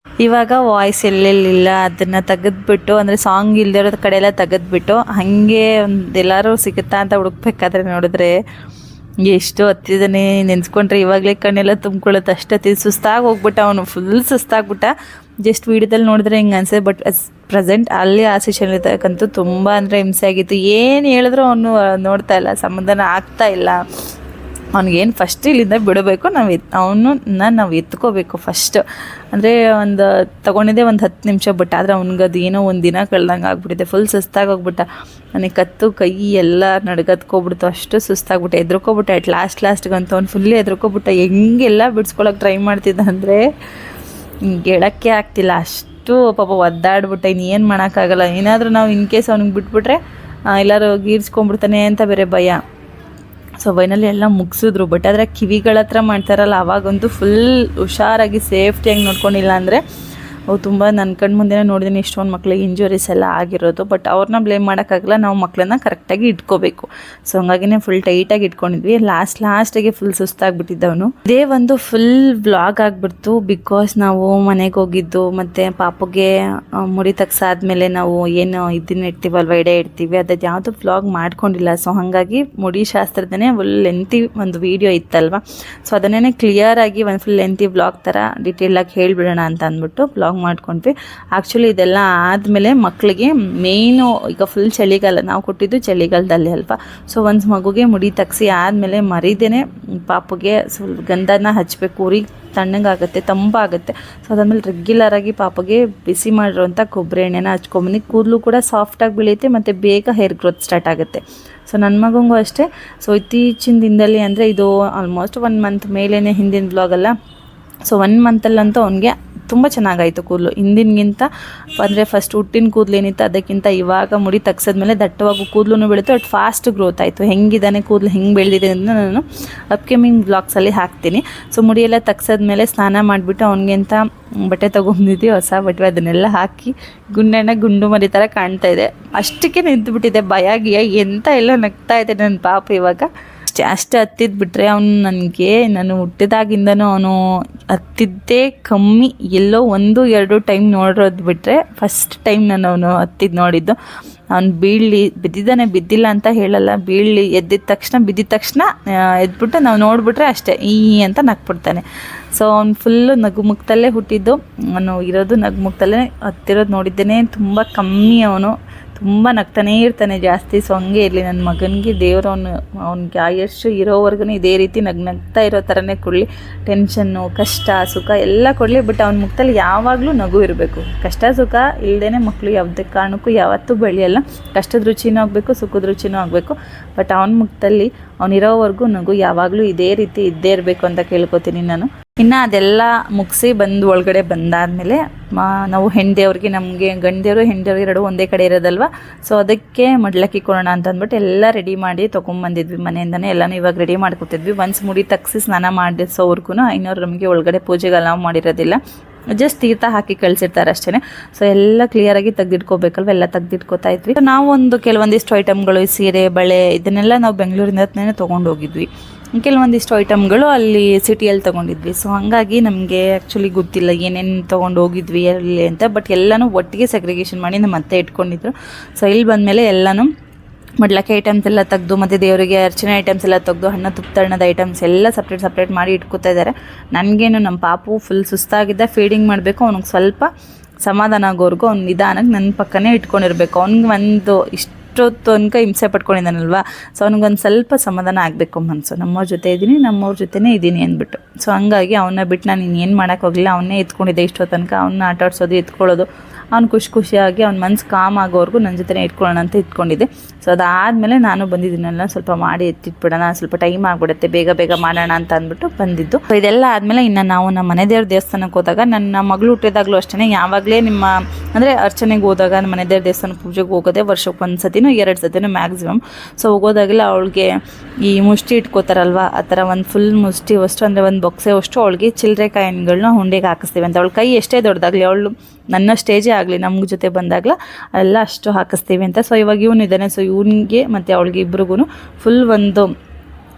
ಇವಾಗ ವಾಯ್ಸ್ ಎಲ್ಲೆಲ್ಲಿಲ್ಲ ಅದನ್ನು ತೆಗೆದ್ಬಿಟ್ಟು, ಅಂದರೆ ಸಾಂಗ್ ಇಲ್ದಿರೋ ಕಡೆ ಎಲ್ಲ ತೆಗೆದ್ಬಿಟ್ಟು, ಹಾಗೆ ಒಂದು ಎಲ್ಲರೂ ಸಿಗುತ್ತಾ ಅಂತ ಹುಡುಕ್ಬೇಕಾದ್ರೆ ನೋಡಿದ್ರೆ ಎಷ್ಟು ಹತ್ತಿದ್ದಾನೆ ನೆನೆಸ್ಕೊಂಡ್ರೆ ಇವಾಗಲೇ ಕಣ್ಣೆಲ್ಲ ತುಂಬ್ಕೊಳ್ಳುತ್ತೆ. ಅಷ್ಟು ಹತ್ತಿದ ಸುಸ್ತಾಗಿ ಹೋಗ್ಬಿಟ್ಟ ಅವನು. ಫುಲ್ ಸುಸ್ತಾಗ್ಬಿಟ್ಟ. ಜಸ್ಟ್ ವೀಡಿಯೋದಲ್ಲಿ ನೋಡಿದ್ರೆ ಹಿಂಗೆ ಅನ್ಸುತ್ತೆ ಬಟ್ ಪ್ರೆಸೆಂಟ್ ಅಲ್ಲಿ ಆ ಸೆಷನ್ ತುಂಬ ಅಂದರೆ ಹಿಂಸೆ ಆಗಿತ್ತು. ಏನು ಹೇಳಿದ್ರು ಅವನು ನೋಡ್ತಾ ಇಲ್ಲ ಸಮಾಧಾನ ಆಗ್ತಾ ಇಲ್ಲ. ಅವ್ನಿಗೇನು ಫಸ್ಟ್ ಇಲ್ಲಿಂದ ಬಿಡಬೇಕು, ನಾವು ಎತ್ ಅವನ್ನ ನಾವು ಎತ್ಕೋಬೇಕು ಫಸ್ಟ್ ಅಂದರೆ ಒಂದು ತೊಗೊಂಡಿದ್ದೆ ಒಂದು ಹತ್ತು ನಿಮಿಷ ಬಿಟ್ಟ, ಆದರೆ ಅವ್ನಿಗೆ ಅದು ಏನೋ ಒಂದು ದಿನ ಕಳ್ದಂಗೆ ಆಗಿಬಿಟ್ಟಿದೆ ಫುಲ್ ಸುಸ್ತಾಗಿ ಹೋಗ್ಬಿಟ್ಟ. ನನಗೆ ಕತ್ತು, ಕೈ ಎಲ್ಲ ನಡ್ಗತ್ಕೊಬಿಡ್ತು, ಅಷ್ಟು ಸುಸ್ತಾಗ್ಬಿಟ್ಟೆ. ಎದ್ರಕೋಬಿಟ್ಟೆ ಅಟ್ ಲಾಸ್ಟ್ ಅಂತ ಅವ್ನು ಫುಲ್ಲಿ ಎದ್ರಕೋಬಿಟ್ಟ. ಹೆಂಗೆಲ್ಲ ಬಿಡ್ಸ್ಕೊಳಕ್ಕೆ ಟ್ರೈ ಮಾಡ್ತಿದ್ದ ಅಂದರೆ ಗೆಳಕ್ಕೆ ಆಗ್ತಿಲ್ಲ. ಅಷ್ಟು ಪಾಪ ಒದ್ದಾಡ್ಬಿಟ್ಟೆ ಏನು ಮಾಡೋಕ್ಕಾಗಲ್ಲ. ಏನಾದರೂ ನಾವು ಇನ್ ಕೇಸ್ ಅವ್ನಿಗೆ ಬಿಟ್ಬಿಟ್ರೆ ಎಲ್ಲರೂ ಗೀರ್ಸ್ಕೊಂಡ್ಬಿಡ್ತಾನೆ ಅಂತ ಬೇರೆ ಭಯ. ಸೊ ಎಲ್ಲ ಮುಗಿಸಿದ್ರು. ಬಟ್ ಆದರೆ ಕಿವಿಗಳ ಹತ್ರ ಮಾಡ್ತಾರಲ್ಲ ಅವಾಗಂತೂ ಫುಲ್ ಹುಷಾರಾಗಿ ಸೇಫ್ಟಿಯಾಗಿ ನೋಡ್ಕೊಂಡಿಲ್ಲ ಅಂದರೆ ಅವು ತುಂಬ ನನ್ನ ಕಣ್ಣು ಮುಂದೆ ನೋಡಿದ್ದೀನಿ ಇಷ್ಟೊಂದು ಮಕ್ಳಿಗೆ ಇಂಜುರೀಸ್ ಎಲ್ಲ ಆಗಿರೋದು ಬಟ್ ಅವ್ರನ್ನ ಬ್ಲೇಮ್ ಮಾಡೋಕ್ಕಾಗಲ್ಲ, ನಾವು ಮಕ್ಕಳನ್ನ ಕರೆಕ್ಟಾಗಿ ಇಟ್ಕೋಬೇಕು. ಸೊ ಹಂಗಾಗಿನೇ ಫುಲ್ ಟೈಟಾಗಿ ಇಟ್ಕೊಂಡಿದ್ವಿ. ಲಾಸ್ಟ್ ಲಾಸ್ಟಿಗೆ ಫುಲ್ ಸುಸ್ತಾಗ್ಬಿಟ್ಟಿದ್ದವನು. ಇದೇ ಒಂದು ಫುಲ್ ವ್ಲಾಗ್ ಆಗಿಬಿಡ್ತು ಬಿಕಾಸ್ ನಾವು ಮನೆಗೆ ಹೋಗಿದ್ದು, ಮತ್ತು ಪಾಪಗೆ ಮುಡಿ ತಗ್ಸಾದ್ಮೇಲೆ ನಾವು ಏನು ಇದನ್ನ ಇಡ್ತೀವಲ್ವ, ಎಡೆ ಇಡ್ತೀವಿ ಅದಕ್ಕೆ ಯಾವುದು ವ್ಲಾಗ್ ಮಾಡ್ಕೊಂಡಿಲ್ಲ. ಸೊ ಹಾಗಾಗಿ ಮುಡಿ ಶಾಸ್ತ್ರದನೇ ಫುಲ್ ಲೆಂತಿ ಒಂದು ವಿಡಿಯೋ ಇತ್ತಲ್ವ. ಸೊ ಅದನ್ನೇ ಕ್ಲಿಯರ್ ಆಗಿ ಒಂದು ಫುಲ್ ಲೆಂತಿ ವ್ಲಾಗ್ ಥರ ಆಗಿ ಹೇಳಿಬಿಡೋಣ ಅಂತ ಅಂದ್ಬಿಟ್ಟು ವ್ಲಾಗ್ ವ್ಲಾಗ್ ಮಾಡ್ಕೊಂಡ್ವಿ. ಆ್ಯಕ್ಚುಲಿ ಇದೆಲ್ಲ ಆದಮೇಲೆ ಮಕ್ಕಳಿಗೆ ಮೇಯ್ನು ಈಗ ಫುಲ್ ಚಳಿಗಾಲ, ನಾವು ಕೊಟ್ಟಿದ್ದು ಚಳಿಗಾಲದಲ್ಲಿ ಅಲ್ವಾ. ಸೊ ಒಂದು ಮಗುಗೆ ಮುಡಿ ತಗ್ಸಿ ಆದಮೇಲೆ ಮರಿದೇನೆ ಪಾಪಗೆ ಸ್ವಲ್ಪ ಗಂಧನ ಹಚ್ಚಬೇಕು ಉರಿ ತಣ್ಣಗಾಗುತ್ತೆ ತಂಪಾಗುತ್ತೆ ಸೊ ಅದಾದ್ಮೇಲೆ ರೆಗ್ಯುಲರಾಗಿ ಪಾಪಗೆ ಬಿಸಿ ಮಾಡಿರೋಂಥ ಕೊಬ್ಬರಿ ಎಣ್ಣೆನ ಹಚ್ಕೊಂಬಂದು ಕೂದಲು ಕೂಡ ಸಾಫ್ಟಾಗಿ ಬೆಳೆಯುತ್ತೆ ಮತ್ತು ಬೇಗ ಹೇರ್ ಗ್ರೋತ್ ಸ್ಟಾರ್ಟ್ ಆಗುತ್ತೆ. ಸೊ ನನ್ನ ಮಗಂಗೂ ಅಷ್ಟೇ. ಸೊ ಇತ್ತೀಚಿನ ದಿನದಲ್ಲಿ ಅಂದರೆ ಇದು ಆಲ್ಮೋಸ್ಟ್ ಒನ್ ಮಂತ್ ಮೇಲೇ ಹಿಂದಿನ ಬ್ಲಾಗಲ್ಲ ಸೊ ಒನ್ ಮಂತಲ್ಲಂತೂ ಅವನಿಗೆ ತುಂಬ ಚೆನ್ನಾಗಾಯಿತು ಕೂದಲು. ಹಿಂದಿನಗಿಂತ, ಅಂದರೆ ಫಸ್ಟ್ ಹುಟ್ಟಿನ ಕೂದಲು ಏನಿತ್ತು, ಅದಕ್ಕಿಂತ ಇವಾಗ ಮುಡಿ ತಗ್ಸಿದ್ಮೇಲೆ ದಟ್ಟವಾಗಿ ಕೂದಲು ಬೆಳೀತು ಅಟ್ ಫಾಸ್ಟ್ ಗ್ರೋತ್ ಆಯಿತು. ಹೆಂಗಿದ್ದಾನೆ ಕೂದಲು, ಹೆಂಗೆ ಬೆಳೆದಿದೆ ಅಂತ ನಾನು ಅಪ್ಕಮಿಂಗ್ ಬ್ಲಾಗ್ಸಲ್ಲಿ ಹಾಕ್ತೀನಿ. ಸೊ ಮುಡಿಯೆಲ್ಲ ತಗ್ಸಿದ್ಮೇಲೆ ಸ್ನಾನ ಮಾಡಿಬಿಟ್ಟು ಅವನಿಗಿಂತ ಬಟ್ಟೆ ತೊಗೊಂಡಿದ್ವಿ ಹೊಸ ಬಟ್ಟೆ, ಅದನ್ನೆಲ್ಲ ಹಾಕಿ ಗುಂಡೆಣ್ಣ ಗುಂಡು ಮರಿ ಥರ ಕಾಣ್ತಾ ಇದೆ. ಅಷ್ಟಕ್ಕೆ ನಿಂತುಬಿಟ್ಟಿದೆ, ಭಯ ಎಂತ ಎಲ್ಲ ನಗ್ತಾ ಇದೆ ನನ್ನ ಪಾಪ ಇವಾಗ. ಅಷ್ಟೇ ಅಷ್ಟೇ ಹತ್ತಿದ್ದು ಬಿಟ್ಟರೆ ಅವನು ನನಗೆ, ನಾನು ಹುಟ್ಟಿದಾಗಿಂದನೂ ಅವನು ಹತ್ತಿದ್ದೇ ಕಮ್ಮಿ. ಎಲ್ಲೋ ಒಂದು, ಎರಡು ಟೈಮ್ ನೋಡಿರೋದು ಬಿಟ್ಟರೆ ಫಸ್ಟ್ ಟೈಮ್ ನಾನು ಅವನು ಹತ್ತಿದ್ದು ನೋಡಿದ್ದು. ಅವ್ನು ಬೀಳಲಿ, ಬಿದ್ದಿದ್ದಾನೆ, ಬಿದ್ದಿಲ್ಲ ಅಂತ ಹೇಳಲ್ಲ. ಬೀಳಲಿ ಎದ್ದಿದ ತಕ್ಷಣ, ಬಿದ್ದಿದ ತಕ್ಷಣ ಎದ್ಬಿಟ್ಟು ನಾವು ನೋಡಿಬಿಟ್ರೆ ಅಷ್ಟೇ, ಈ ಅಂತ ನಗ್ಬಿಡ್ತಾನೆ. ಸೊ ಅವ್ನು ಫುಲ್ಲು ನಗುಮುಖದಲ್ಲೇ ಹುಟ್ಟಿದ್ದು. ಅವನು ಇರೋದು ನಗುಮುಖದಲ್ಲೇ ಹತ್ತಿರೋದು ನೋಡಿದ್ದೇನೆ. ತುಂಬ ಕಮ್ಮಿ ಅವನು. ತುಂಬ ನಗ್ತಾನೇ ಇರ್ತಾನೆ ಜಾಸ್ತಿ. ಸೊ ಹಂಗೆ ಇರಲಿ. ನನ್ನ ಮಗನಿಗೆ ದೇವರು ಅವನು, ಅವ್ನಿಗೆ ಆಯಸ್ಸು ಇರೋವರೆಗೂ ಇದೇ ರೀತಿ ನಗ್, ನಗ್ತಾ ಇರೋ ಥರನೇ ಕೊಡಲಿ. ಟೆನ್ಷನ್ನು ಕಷ್ಟ, ಸುಖ ಎಲ್ಲ ಕೊಡಲಿ. ಬಟ್ ಅವ್ನ ಮುಖದಲ್ಲಿ ಯಾವಾಗಲೂ ನಗು ಇರಬೇಕು. ಕಷ್ಟ, ಸುಖ ಇಲ್ಲದೇ ಮಕ್ಕಳು ಯಾವುದೇ ಕಾರಣಕ್ಕೂ ಯಾವತ್ತೂ ಬೆಳೆಯಲ್ಲ. ಕಷ್ಟದ ರುಚಿನೂ ಆಗಬೇಕು, ಸುಖದ ರುಚಿನೂ ಆಗಬೇಕು. ಬಟ್ ಅವನ ಮುಖದಲ್ಲಿ ಅವನಿರೋವರೆಗೂ ನಗು ಯಾವಾಗಲೂ ಇದೇ ರೀತಿ ಇದ್ದೇ ಇರಬೇಕು ಅಂತ ಕೇಳ್ಕೊತೀನಿ ನಾನು. ಇನ್ನು ಅದೆಲ್ಲ ಮುಗಿಸಿ ಬಂದು ಒಳಗಡೆ ಬಂದಾದಮೇಲೆ ನಾವು ಹೆಣ್ದೇವ್ರಿಗೆ ನಮಗೆ ಗಂಡದೇವರು ಹೆಣ್ದೇವ್ರು ಎರಡು ಒಂದೇ ಕಡೆ ಇರೋದಲ್ವ? ಸೊ ಅದಕ್ಕೆ ಮಡ್ಲಕ್ಕಿ ಕೊಡೋಣ ಅಂತ ಅಂದ್ಬಿಟ್ಟು ಎಲ್ಲ ರೆಡಿ ಮಾಡಿ ತೊಗೊಂಬಂದಿದ್ವಿ ಮನೆಯಿಂದನೇ. ಎಲ್ಲನೂ ಇವಾಗ ರೆಡಿ ಮಾಡ್ಕೊತಿದ್ವಿ. ಒನ್ಸ್ ಮುಡಿ ತಗ್ಸಿ ಸ್ನಾನ ಮಾಡಿಸೋವರೆಗೂ ಐನೂರು ನಮಗೆ ಒಳಗಡೆ ಪೂಜೆಗೆ ಅಲಾವ್ ಮಾಡಿರೋದಿಲ್ಲ. ಜಸ್ಟ್ ತೀರ್ಥ ಹಾಕಿ ಕಳಿಸಿರ್ತಾರೆ ಅಷ್ಟೇ ಸೊ ಎಲ್ಲ ಕ್ಲಿಯರಾಗಿ ತೆಗೆದಿಟ್ಕೋಬೇಕಲ್ವ? ಎಲ್ಲ ತೆಗೆದಿಟ್ಕೋತಾ ಇದ್ವಿ. ನಾವೊಂದು ಕೆಲವೊಂದಿಷ್ಟು ಐಟಮ್ಗಳು ಸೀರೆ, ಬಳೆ, ಇದನ್ನೆಲ್ಲ ನಾವು ಬೆಂಗಳೂರಿಂದ ತೊಗೊಂಡು ಹೋಗಿದ್ವಿ ಕೆಲವೊಂದಿಷ್ಟು ಐಟಮ್ಗಳು ಅಲ್ಲಿ ಸಿಟಿಯಲ್ಲಿ ತೊಗೊಂಡಿದ್ವಿ. ಸೊ ಹಾಗಾಗಿ ನಮಗೆ ಆ್ಯಕ್ಚುಲಿ ಗೊತ್ತಿಲ್ಲ ಏನೇನು ತೊಗೊಂಡು ಹೋಗಿದ್ವಿ ಎಲ್ಲಿ ಅಂತ. ಬಟ್ ಎಲ್ಲನೂ ಒಟ್ಟಿಗೆ ಸೆಗ್ರಿಗೇಷನ್ ಮಾಡಿ ನಮ್ಮ ಅತ್ತೆ ಇಟ್ಕೊಂಡಿದ್ರು. ಸೊ ಇಲ್ಲಿ ಬಂದಮೇಲೆ ಎಲ್ಲನೂ ಮಡ್ಲಕ್ಕೆ ಐಟಮ್ಸ್ ಎಲ್ಲ ತೆಗೆದು, ಮತ್ತು ದೇವರಿಗೆ ಅರ್ಚನೆ ಐಟಮ್ಸ್ ಎಲ್ಲ ತೆಗೆದು ಹಣ್ಣು ತುಪ್ಪತಣ್ಣದ ಐಟಮ್ಸ್ ಎಲ್ಲ ಸಪ್ರೇಟ್ ಸಪ್ರೇಟ್ ಮಾಡಿ ಇಟ್ಕೋತಾ ಇದ್ದಾರೆ. ನನಗೇನು ನಮ್ಮ ಪಾಪು ಫುಲ್ ಸುಸ್ತಾಗಿದ್ದ ಫೀಡಿಂಗ್ ಮಾಡಬೇಕು. ಅವ್ನಿಗೆ ಸ್ವಲ್ಪ ಸಮಾಧಾನ ಆಗೋರ್ಗು ಅವ್ನು ನಿಧಾನಕ್ಕೆ ನನ್ನ ಪಕ್ಕನೇ ಇಟ್ಕೊಂಡಿರ್ಬೇಕು. ಅವ್ನಿಗೆ ಒಂದು ಇಷ್ಟು ತನಕ ಹಿಂಸೆ ಪಟ್ಕೊಂಡಿದ್ದಾನಲ್ವ? ಸೊ ಅವ್ನಿಗೊಂದು ಸ್ವಲ್ಪ ಸಮಾಧಾನ ಆಗಬೇಕು ಮನಸ್ಸು ನಮ್ಮವ್ರ ಜೊತೆ ಇದ್ದೀನಿ ನಮ್ಮವ್ರ ಜೊತೆನೇ ಇದ್ದೀನಿ ಅಂದ್ಬಿಟ್ಟು. ಸೊ ಹಂಗಾಗಿ ಅವನ್ನ ಬಿಟ್ಟು ನಾನು ಇನ್ನೇನು ಮಾಡೋಕ್ಕೋಗಿಲ್ಲ ಅವನ್ನೇ ಎತ್ಕೊಂಡಿದ್ದೆ ಇಷ್ಟೋ ತನಕ ಅವನ್ನ ಆಟ ಆಡ್ಸೋದು ಎತ್ಕೊಳ್ಳೋದು. ಅವ್ನು ಖುಷಿ ಖುಷಿಯಾಗಿ ಅವ್ನ ಮನ್ಸು ಕಾಮ್ ಆಗೋವರೆಗೂ ನನ್ನ ಜೊತೆ ಇಟ್ಕೊಳ್ಳೋಣ ಅಂತ ಇಟ್ಕೊಂಡಿದ್ದೆ. ಸೊ ಅದಾದಮೇಲೆ ನಾನು ಬಂದಿದ್ದೀನಲ್ಲ ಸ್ವಲ್ಪ ಮಾಡಿ ಎತ್ತಿಟ್ಬಿಡೋಣ, ಸ್ವಲ್ಪ ಟೈಮ್ ಆಗಿಬಿಡುತ್ತೆ, ಬೇಗ ಬೇಗ ಮಾಡೋಣ ಅಂತ ಅಂದ್ಬಿಟ್ಟು ಬಂದಿದ್ದು. ಸೊ ಇದೆಲ್ಲ ಆದಮೇಲೆ ಇನ್ನು ನಾವು ನಮ್ಮ ಮನೆ ದೇವ್ರ ದೇವಸ್ಥಾನಕ್ಕೆ ಹೋದಾಗ ನನ್ನ ಮಗಳು ಹುಟ್ಟಿದಾಗಲೂ ಅಷ್ಟೇ ಯಾವಾಗಲೇ ನಿಮ್ಮ, ಅಂದರೆ ಅರ್ಚನೆಗೆ ಹೋದಾಗ ನಮ್ಮ ಮನೆ ದೇವ್ರ ದೇವಸ್ಥಾನ ಪೂಜೆಗೆ ಹೋಗೋದೇ ವರ್ಷಕ್ಕೆ ಒಂದು ಸತಿನೂ, ಎರಡು ಸತಿನೂ ಮ್ಯಾಕ್ಸಿಮಮ್ ಸೊ ಹೋಗೋದಾಗಲ್ಲ ಅವಳಿಗೆ ಈ ಮುಷ್ಟಿ ಇಟ್ಕೋತಾರಲ್ವ, ಆ ಥರ ಒಂದು ಫುಲ್ ಮುಷ್ಟಿ ಅಷ್ಟು, ಅಂದರೆ ಒಂದು ಬೊಕ್ಸೆ ಅಷ್ಟು ಅವಳಿಗೆ ಚಿಲ್ಲರೆ ಕಾಯಿನ್ಗಳನ್ನ ಹುಂಡಿಗೆ ಹಾಕಿಸ್ತೀವಿ ಅಂತ. ಅವಳ ಕೈ ಎಷ್ಟೇ ದೊಡ್ಡದಾಗಲಿ, ಅವಳು ನನ್ನ ಸ್ಟೇಜೇ ಆಗಲಿ ನಮ್ಗೆ ಜೊತೆ ಬಂದಾಗಲ ಎಲ್ಲ ಅಷ್ಟು ಹಾಕಿಸ್ತೀವಿ ಅಂತ. ಸೊ ಇವಾಗ ಇವನು ಇದ್ದಾನೆ. ಸೊ ಇವನಿಗೆ ಮತ್ತು ಅವಳಿಗೆ ಇಬ್ರಿಗೂ ಫುಲ್ ಒಂದು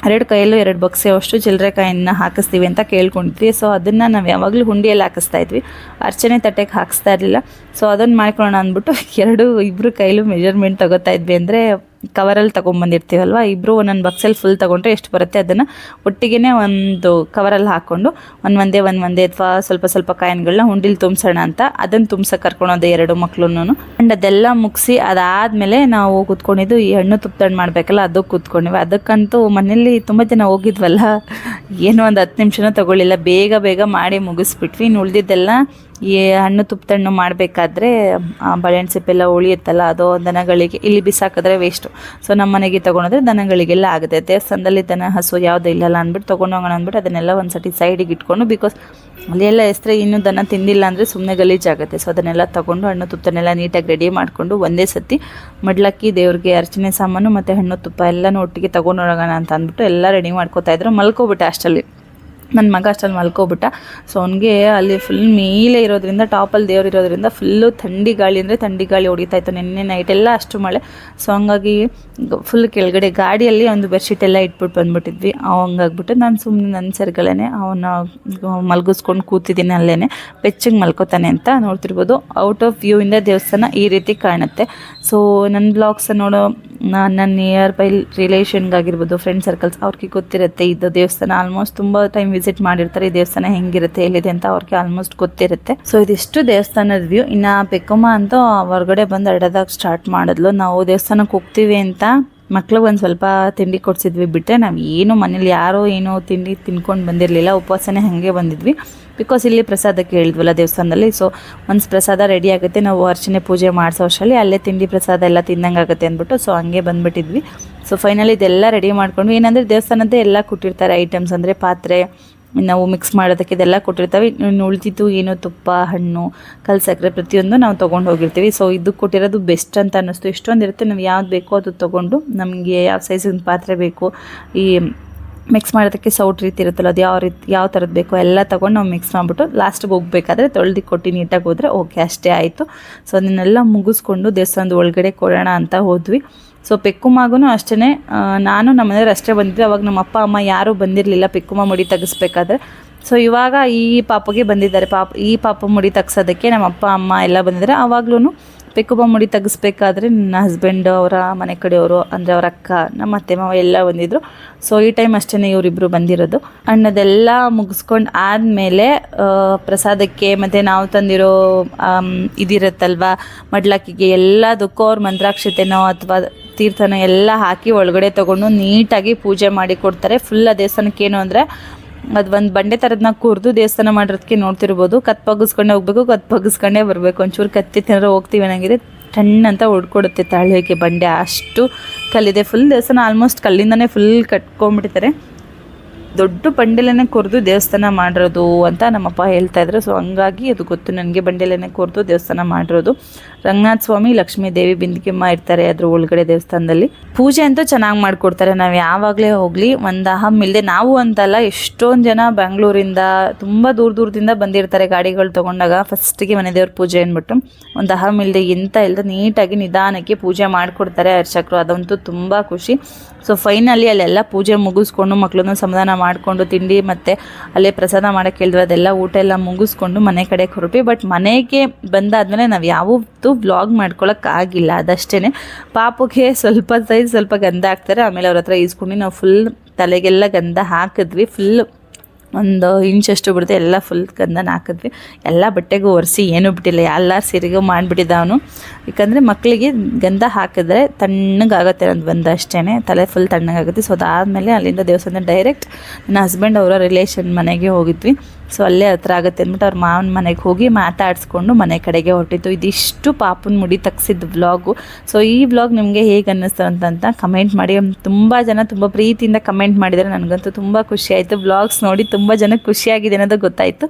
ಎರಡು ಕೈಯಲ್ಲೂ ಎರಡು ಬಕ್ಸೆ, ಅಷ್ಟು ಚಿಲ್ಲರೆ ಕಾಯಿನ ಹಾಕಿಸ್ತೀವಿ ಅಂತ ಕೇಳ್ಕೊಂಡಿದ್ವಿ ಸೊ ಅದನ್ನು ನಾವು ಯಾವಾಗಲೂ ಹುಂಡಿಯಲ್ಲಿ ಹಾಕಿಸ್ತಾ ಇದ್ವಿ. ಅರ್ಚನೆ ತಟ್ಟೆಗೆ ಹಾಕಿಸ್ತಾ ಇರಲಿಲ್ಲ. ಸೊ ಅದನ್ನು ಮಾಡ್ಕೊಳ್ಳೋಣ ಅಂದ್ಬಿಟ್ಟು ಎರಡು ಇಬ್ಬರು ಕೈಲೂ ಮೆಜರ್ಮೆಂಟ್ ತಗೋತಾ ಇದ್ವಿ. ಅಂದರೆ ಕವರಲ್ಲಿ ತೊಗೊಂಬಂದಿರ್ತೀವಲ್ವ ಇಬ್ಬರು ಒಂದೊಂದು ಬಕ್ಸಲ್ಲಿ ಫುಲ್ ತೊಗೊಂಡ್ರೆ ಎಷ್ಟು ಬರುತ್ತೆ? ಅದನ್ನು ಒಟ್ಟಿಗೆ ಒಂದು ಕವರಲ್ಲಿ ಹಾಕ್ಕೊಂಡು ಒಂದು ಒಂದೇ ಒಂದು ಒಂದೇ ಅಥವಾ ಸ್ವಲ್ಪ ಸ್ವಲ್ಪ ಕಾಯಿನ್ಗಳನ್ನ ಹುಂಡಿಲಿ ತುಂಬಿಸೋಣ ಅಂತ. ಅದನ್ನು ತುಂಬ್ಸಕ್ಕೆ ಕರ್ಕೊಳೋದು ಎರಡು ಮಕ್ಳು ಆ್ಯಂಡ್ ಅದೆಲ್ಲ ಮುಗಿಸಿ ಅದಾದಮೇಲೆ ನಾವು ಕೂತ್ಕೊಂಡಿದ್ದು ಈ ಹಣ್ಣು ತುಪ್ಪದಣ್ಣು ಮಾಡಬೇಕಲ್ಲ ಅದಕ್ಕೆ ಕೂತ್ಕೊಂಡಿವಿ. ಅದಕ್ಕಂತೂ ಮನೇಲಿ ತುಂಬ ಜನ ಹೋಗಿದ್ವಲ್ಲ, ಏನೋ ಒಂದು ಹತ್ತು ನಿಮಿಷನೂ ತೊಗೊಳ್ಳಿಲ್ಲ. ಬೇಗ ಬೇಗ ಮಾಡಿ ಮುಗಿಸ್ಬಿಟ್ವಿ. ಇನ್ನು ಉಳಿದಿದ್ದೆಲ್ಲ ಈ ಹಣ್ಣು ತುಪ್ಪದಣ್ಣು ಮಾಡಬೇಕಾದ್ರೆ ಬಳೆಹಣ್ಣು ಸಿಪ್ಪೆಲ್ಲ ಉಳಿಯುತ್ತಲ್ಲ, ಅದು ದನಗಳಿಗೆ, ಇಲ್ಲಿ ಬಿಸಾಕಿದ್ರೆ ವೇಸ್ಟು ಸೊ ನಮ್ಮ ಮನೆಗೆ ತೊಗೊಂಡ್ರೆ ದನಗಳಿಗೆಲ್ಲ ಆಗುತ್ತೆ. ದೇವಸ್ಥಾನದಲ್ಲಿ ದನ, ಹಸು ಯಾವುದೂ ಇಲ್ಲಲ್ಲ ಅಂದ್ಬಿಟ್ಟು ತೊಗೊಂಡೋಗೋಣ ಅಂದ್ಬಿಟ್ಟು ಅದನ್ನೆಲ್ಲ ಒಂದು ಸತಿ ಸೈಡಿಗೆ ಇಟ್ಕೊಂಡು ಬಿಕಾಸ್ ಅಲ್ಲಿ ಎಲ್ಲ ಎಸ್ರೆ ಇನ್ನೂ ದನ ತಿಂದಿಲ್ಲ ಅಂದರೆ ಸುಮ್ಮನೆ ಗಲೀಜಾಗುತ್ತೆ ಸೊ ಅದನ್ನೆಲ್ಲ ತೊಗೊಂಡು ಹಣ್ಣು ತುಪ್ಪನೆಲ್ಲ ನೀಟಾಗಿ ರೆಡಿ ಮಾಡಿಕೊಂಡು ಒಂದೇ ಸತಿ ಮಡ್ಲಕ್ಕಿ ದೇವ್ರಿಗೆ ಅರ್ಚನೆ ಸಾಮಾನು ಮತ್ತು ಹಣ್ಣು ತುಪ್ಪ ಎಲ್ಲನೂ ಒಟ್ಟಿಗೆ ತೊಗೊಂಡೋಗೋಣ ಅಂತ ಅಂದ್ಬಿಟ್ಟು ಎಲ್ಲ ರೆಡಿ ಮಾಡ್ಕೋತಾ ಇದ್ರು. ಮಲ್ಕೋಬಿಟ್ಟೆ ಅಷ್ಟಲ್ಲಿ. ನನ್ನ ಮಗ ಅಷ್ಟಲ್ಲಿ ಮಲ್ಕೊಬಿಟ್ಟ. ಸೊ ಅವನಿಗೆ ಅಲ್ಲಿ ಫುಲ್ ಮೇಲೆ ಇರೋದ್ರಿಂದ ಟಾಪಲ್ಲಿ ದೇವ್ರು ಇರೋದ್ರಿಂದ ಫುಲ್ಲು ಥಂಡಿ ಗಾಳಿ ಅಂದರೆ ಥಂಡಿ ಗಾಳಿ ಹೊಡಿತಾ ಇತ್ತು. ನಿನ್ನೆ ನೈಟೆಲ್ಲ ಅಷ್ಟು ಮಳೆ. ಸೊ ಹಂಗಾಗಿ ಫುಲ್ ಕೆಳಗಡೆ ಗಾಡಿಯಲ್ಲಿ ಒಂದು ಬೆಡ್ಶೀಟ್ ಎಲ್ಲ ಇಟ್ಬಿಟ್ಟು ಬಂದ್ಬಿಟ್ಟಿದ್ವಿ. ಹಂಗಾಗ್ಬಿಟ್ಟು ನಾನು ಸುಮ್ಮನೆ ನನ್ನ ಸರ್ಗಳೇ ಅವನ್ನ ಮಲಗಿಸ್ಕೊಂಡು ಕೂತಿದ್ದೀನಿ ಅಲ್ಲೇ ಬೆಚ್ಚಗೆ ಮಲ್ಕೋತಾನೆ ಅಂತ ನೋಡ್ತಿರ್ಬೋದು. ಔಟ್ ಆಫ್ ವ್ಯೂ ಇಂದ ದೇವಸ್ಥಾನ ಈ ರೀತಿ ಕಾಣುತ್ತೆ. ಸೊ ನನ್ನ ಬ್ಲಾಗ್ಸ್ ನೋಡೋ ನನ್ನ ನಿಯರ್ ಬೈ ರಿಲೇಷನ್ಗಾಗಿರ್ಬೋದು ಫ್ರೆಂಡ್ ಸರ್ಕಲ್ಸ್ ಅವ್ರಿಗೆ ಗೊತ್ತಿರುತ್ತೆ ಇದು ದೇವಸ್ಥಾನ. ಆಲ್ಮೋಸ್ಟ್ ತುಂಬ ಟೈಮ್ ವಿಸಿಟ್ ಮಾಡಿರ್ತಾರೆ. ಈ ದೇವಸ್ಥಾನ ಹೆಂಗಿರುತ್ತೆ, ಎಲ್ಲಿದೆ ಅಂತ ಅವ್ರಿಗೆ ಆಲ್ಮೋಸ್ಟ್ ಗೊತ್ತಿರುತ್ತೆ. ಸೊ ಇದಿಷ್ಟು ದೇವಸ್ಥಾನದ ವ್ಯೂ ಇನ್ನು ಬೆಕ್ಕಮ್ಮ ಅಂತ ಹೊರಗಡೆ ಬಂದು ಅಡದಾಗ ಸ್ಟಾರ್ಟ್ ಮಾಡಿದ್ಲು. ನಾವು ದೇವಸ್ಥಾನಕ್ಕೆ ಹೋಗ್ತೀವಿ ಅಂತ ಮಕ್ಳಿಗೆ ಒಂದು ಸ್ವಲ್ಪ ತಿಂಡಿ ಕೊಡ್ಸಿದ್ವಿ ಬಿಟ್ಟರೆ ನಾವು ಏನು ಮನೇಲಿ ಯಾರೋ ಏನೋ ತಿಂಡಿ ತಿನ್ಕೊಂಡು ಬಂದಿರಲಿಲ್ಲ, ಉಪವಾಸನೇ ಹಾಗೆ ಬಂದಿದ್ವಿ. ಬಿಕಾಸ್ ಇಲ್ಲಿ ಪ್ರಸಾದಕ್ಕೆ ಹೇಳಿದ್ವಲ್ಲ ದೇವಸ್ಥಾನದಲ್ಲಿ ಸೊ ಒಂದು ಪ್ರಸಾದ ರೆಡಿ ಆಗುತ್ತೆ, ನಾವು ಅರ್ಚನೆ ಪೂಜೆ ಮಾಡಿಸೋ ಅಷ್ಟರಲ್ಲಿ ಅಲ್ಲೇ ತಿಂಡಿ ಪ್ರಸಾದ ಎಲ್ಲ ತಿಂದಂಗೆ ಆಗುತ್ತೆ ಅಂದ್ಬಿಟ್ಟು ಸೊ ಹಂಗೆ ಬಂದುಬಿಟ್ಟಿದ್ವಿ. ಸೊ ಫೈನಲಿ ಇದೆಲ್ಲ ರೆಡಿ ಮಾಡ್ಕೊಂಡ್ವಿ. ಏನಂದರೆ ದೇವಸ್ಥಾನದ್ದೇ ಎಲ್ಲ ಕೊಟ್ಟಿರ್ತಾರೆ ಐಟಮ್ಸ್ ಅಂದರೆ ಪಾತ್ರೆ ನಾವು ಮಿಕ್ಸ್ ಮಾಡೋದಕ್ಕೆ ಇದೆಲ್ಲ ಕೊಟ್ಟಿರ್ತವೆ. ಇನ್ನು ಉಳಿದಿದ್ದು ಏನು ತುಪ್ಪ, ಹಣ್ಣು ಕಲ್ ಸಕ್ಕರೆ ಪ್ರತಿಯೊಂದು ನಾವು ತೊಗೊಂಡು ಹೋಗಿರ್ತೀವಿ. ಸೊ ಇದು ಕೊಟ್ಟಿರೋದು ಬೆಸ್ಟ್ ಅಂತ ಅನ್ನಿಸ್ತು. ಎಷ್ಟೊಂದು ಇರುತ್ತೆ, ನಾವು ಯಾವ್ದು ಬೇಕೋ ಅದು ತೊಗೊಂಡು ನಮಗೆ ಯಾವ ಸೈಜಿನ ಪಾತ್ರೆ ಬೇಕು, ಈ ಮಿಕ್ಸ್ ಮಾಡೋದಕ್ಕೆ ಸೌಟ್ ರೀತಿ ಇರುತ್ತಲ್ಲ, ಅದು ಯಾವ ರೀತಿ, ಯಾವ ಥರದ್ದು ಬೇಕೋ ಎಲ್ಲ ತೊಗೊಂಡು ನಾವು ಮಿಕ್ಸ್ ಮಾಡಿಬಿಟ್ಟು ಲಾಸ್ಟಿಗೆ ಹೋಗ್ಬೇಕಾದ್ರೆ ತೊಳೆದು ಕೊಟ್ಟು ನೀಟಾಗಿ ಹೋದರೆ ಓಕೆ ಅಷ್ಟೇ ಆಯಿತು. ಸೊ ಅದನ್ನೆಲ್ಲ ಮುಗಿಸ್ಕೊಂಡು ದೇವಸ್ಥಾನದ ಒಳಗಡೆ ಕೊಡೋಣ ಅಂತ ಹೋದ್ವಿ. ಸೊ ಪೆಕ್ಕುಮಾಗೂ ಅಷ್ಟೇ ನಾನು ನಮ್ಮ ಮನೆಯವ್ರು ಅಷ್ಟೇ ಬಂದಿದ್ದೆ ಅವಾಗ ನಮ್ಮ ಅಪ್ಪ, ಅಮ್ಮ ಯಾರೂ ಬಂದಿರಲಿಲ್ಲ ಪೆಕ್ಕುಮ ಮುಡಿ ತೆಗಿಸ್ಬೇಕಾದ್ರೆ. ಸೊ ಇವಾಗ ಈ ಪಾಪಗೆ ಬಂದಿದ್ದಾರೆ. ಪಾಪ, ಈ ಪಾಪ ಮುಡಿ ತೆಗ್ಸೋದಕ್ಕೆ ನಮ್ಮ ಅಪ್ಪ, ಅಮ್ಮ ಎಲ್ಲ ಬಂದಿದ್ದಾರೆ. ಆವಾಗ್ಲೂ ಪೆಕ್ಕುಬ ಮುಡಿ ತೆಗಿಸ್ಬೇಕಾದ್ರೆ ನನ್ನ ಹಸ್ಬೆಂಡ್ ಅವರ ಮನೆ ಕಡೆಯವರು, ಅಂದರೆ ಅವರ ಅಕ್ಕ, ನಮ್ಮ ಅತ್ತೆ, ಮಾವ ಎಲ್ಲ ಬಂದಿದ್ದರು ಸೊ ಈ ಟೈಮ್ ಅಷ್ಟೇ ಇವರಿಬ್ಬರು ಬಂದಿರೋದು. ಅಣ್ಣದೆಲ್ಲ ಮುಗಿಸ್ಕೊಂಡು ಆದಮೇಲೆ ಪ್ರಸಾದಕ್ಕೆ ಮತ್ತು ನಾವು ತಂದಿರೋ ಇದಿರುತ್ತಲ್ವ, ಮಡ್ಲಕ್ಕಿಗೆ ಎಲ್ಲದಕ್ಕೂ ಅವ್ರ ಮಂತ್ರಾಕ್ಷತೆನೋ ಅಥವಾ ತೀರ್ಥನೋ ಎಲ್ಲ ಹಾಕಿ ಒಳಗಡೆ ತೊಗೊಂಡು ನೀಟಾಗಿ ಪೂಜೆ ಮಾಡಿ ಕೊಡ್ತಾರೆ. ಫುಲ್ ಆ ದೇವಸ್ಥಾನಕ್ಕೆ ಏನು ಅಂದರೆ, ಅದು ಒಂದು ಬಂಡೆ ಥರದನ್ನ ಕುರಿದು ದೇವಸ್ಥಾನ ಮಾಡಿರೋದಕ್ಕೆ ನೋಡ್ತಿರ್ಬೋದು. ಕತ್ ಪಗಿಸ್ಕೊಂಡೇ ಹೋಗ್ಬೇಕು, ಕತ್ ಬರಬೇಕು. ಒಂಚೂರು ಕತ್ತಿ ತಿನ್ನೋ ಹೋಗ್ತೀವಿ ಟಣ್ ಅಂತ ಹೊಡ್ಕೊಡುತ್ತೆ ತಾಳ್ವೆಗೆ ಬಂಡೆ. ಅಷ್ಟು ಕಲ್ಲಿದೆ. ಫುಲ್ ದೇವಸ್ಥಾನ ಆಲ್ಮೋಸ್ಟ್ ಕಲ್ಲಿಂದನೇ ಫುಲ್ ಕಟ್ಕೊಂಡ್ಬಿಟ್ಟಿದ್ದಾರೆ. ದೊಡ್ಡ ಬಂಡೆಲೇ ಕೊರೆದು ದೇವಸ್ಥಾನ ಮಾಡಿರೋದು ಅಂತ ನಮ್ಮಪ್ಪ ಹೇಳ್ತಾ ಇದ್ರು. ಸೊ ಹಂಗಾಗಿ ಅದು ಗೊತ್ತು. ನನಗೆ ಬಂಡೆಲೇ ಕೊರೆದು ದೇವಸ್ಥಾನ ಮಾಡಿರೋದು. ರಂಗನಾಥ ಸ್ವಾಮಿ, ಲಕ್ಷ್ಮೀ ದೇವಿ ಬಿಂದಿಗೆಮ್ಮ ಇರ್ತಾರೆ ಅದ್ರ ಒಳಗಡೆ ದೇವಸ್ಥಾನದಲ್ಲಿ. ಪೂಜೆ ಅಂತೂ ಚೆನ್ನಾಗಿ ಮಾಡಿಕೊಡ್ತಾರೆ. ನಾವು ಯಾವಾಗಲೇ ಹೋಗಲಿ ಒಂದು ಅಹಮ್ ಇಲ್ಲದೆ ನಾವು ಅಂತಲ್ಲ ಎಷ್ಟೊಂದು ಜನ ಬೆಂಗಳೂರಿಂದ ತುಂಬ ದೂರ ದೂರದಿಂದ ಬಂದಿರ್ತಾರೆ ಗಾಡಿಗಳು ತೊಗೊಂಡಾಗ. ಫಸ್ಟಿಗೆ ಮನೆ ದೇವ್ರ ಪೂಜೆ ಅಂದ್ಬಿಟ್ಟು ಒಂದು ಅಹಮ್ ಇಲ್ಲದೆ ಎಂತ ಇಲ್ಲದೆ ನೀಟಾಗಿ ನಿಧಾನಕ್ಕೆ ಪೂಜೆ ಮಾಡಿಕೊಡ್ತಾರೆ ಅರ್ಚಕರು. ಅದಂತೂ ತುಂಬ ಖುಷಿ. ಸೊ ಫೈನಲಿ ಅಲ್ಲೆಲ್ಲ ಪೂಜೆ ಮುಗಿಸ್ಕೊಂಡು ಮಕ್ಕಳನ್ನ ಸಮಾಧಾನ ಮಾಡಿಕೊಂಡು ತಿಂಡಿ ಮತ್ತು ಅಲ್ಲೇ ಪ್ರಸಾದ ಮಾಡೋಕ್ಕೆ ಹೇಳಿದ್ರು ಅದೆಲ್ಲ ಊಟ ಎಲ್ಲ ಮುಗಿಸ್ಕೊಂಡು ಮನೆ ಕಡೆ ಹೊರಟ್ವಿ. ಬಟ್ ಮನೆಗೆ ಬಂದಾದಮೇಲೆ ನಾವು ಯಾವತ್ತೂ ವ್ಲಾಗ್ ಮಾಡ್ಕೊಳಕ್ಕಾಗಿಲ್ಲ ಅದಷ್ಟೇ ಪಾಪಕ್ಕೆ ಸ್ವಲ್ಪ ಸೈಜ್ ಸ್ವಲ್ಪ ಗಂಧ ಹಾಕ್ತಾರೆ. ಆಮೇಲೆ ಅವ್ರ ಹತ್ರ ಈಸ್ಕೊಂಡು ನಾವು ಫುಲ್ ತಲೆಗೆಲ್ಲ ಗಂಧ ಹಾಕಿದ್ವಿ. ಫುಲ್ ಒಂದು ಇಂಚಷ್ಟು ಬಿಡುತ್ತೆ ಎಲ್ಲ ಫುಲ್ ಕಂದನ ಹಾಕಿದ್ವಿ. ಎಲ್ಲ ಬಟ್ಟೆಗೂ ಒರೆಸಿ ಏನೂ ಬಿಟ್ಟಿಲ್ಲ. ಎಲ್ಲ ಸೀರೆಗೂ ಮಾಡಿಬಿಟ್ಟಿದ್ದ ಅವನು ಯಾಕಂದರೆ ಮಕ್ಕಳಿಗೆ ಗಂಧ ಹಾಕಿದ್ರೆ ತಣ್ಣಗಾಗುತ್ತೆ ನಂದು ಬಂದ ತಲೆ ಫುಲ್ ತಣ್ಣಗಾಗುತ್ತೆ. ಸೊ ಅದಾದಮೇಲೆ ಅಲ್ಲಿಂದ ದೇವಸ್ಥಾನ ಡೈರೆಕ್ಟ್ ನನ್ನ ಹಸ್ಬೆಂಡ್ ಅವರ ರಿಲೇಷನ್ ಮನೆಗೆ ಹೋಗಿದ್ವಿ. ಸೊ ಅಲ್ಲೇ ಹತ್ರ ಆಗುತ್ತೆ ಅಂದ್ಬಿಟ್ಟು ಅವ್ರ ಮಾವನ ಮನೆಗೆ ಹೋಗಿ ಮಾತಾಡಿಸ್ಕೊಂಡು ಮನೆ ಕಡೆಗೆ ಹೊರಟಿತ್ತು ಇದಿಷ್ಟು ಪಾಪನ ಮುಡಿ ತಗ್ಸಿದ್ದು ವ್ಲಾಗು. ಸೊ ಈ ವ್ಲಾಗ್ ನಿಮಗೆ ಹೇಗೆ ಅನ್ನಿಸ್ತು ಅಂತಂತ ಕಮೆಂಟ್ ಮಾಡಿ. ತುಂಬ ಜನ ತುಂಬ ಪ್ರೀತಿಯಿಂದ ಕಮೆಂಟ್ ಮಾಡಿದರೆ ನನಗಂತೂ ತುಂಬ ಖುಷಿ ಆಯಿತು. ವ್ಲಾಗ್ಸ್ ನೋಡಿ ತುಂಬ ಜನಕ್ಕೆ ಖುಷಿಯಾಗಿದೆ ಅನ್ನೋದು ಗೊತ್ತಾಯಿತು.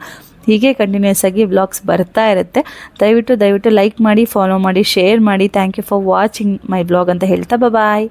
ಹೀಗೆ ಕಂಟಿನ್ಯೂಸ್ ಆಗಿ ವ್ಲಾಗ್ಸ್ ಬರ್ತಾ ಇರುತ್ತೆ. ದಯವಿಟ್ಟು ದಯವಿಟ್ಟು ಲೈಕ್ ಮಾಡಿ ಫಾಲೋ ಮಾಡಿ ಶೇರ್ ಮಾಡಿ. Thank you for watching my vlog ಅಂತ ಹೇಳ್ತಾ ಬಾಯ್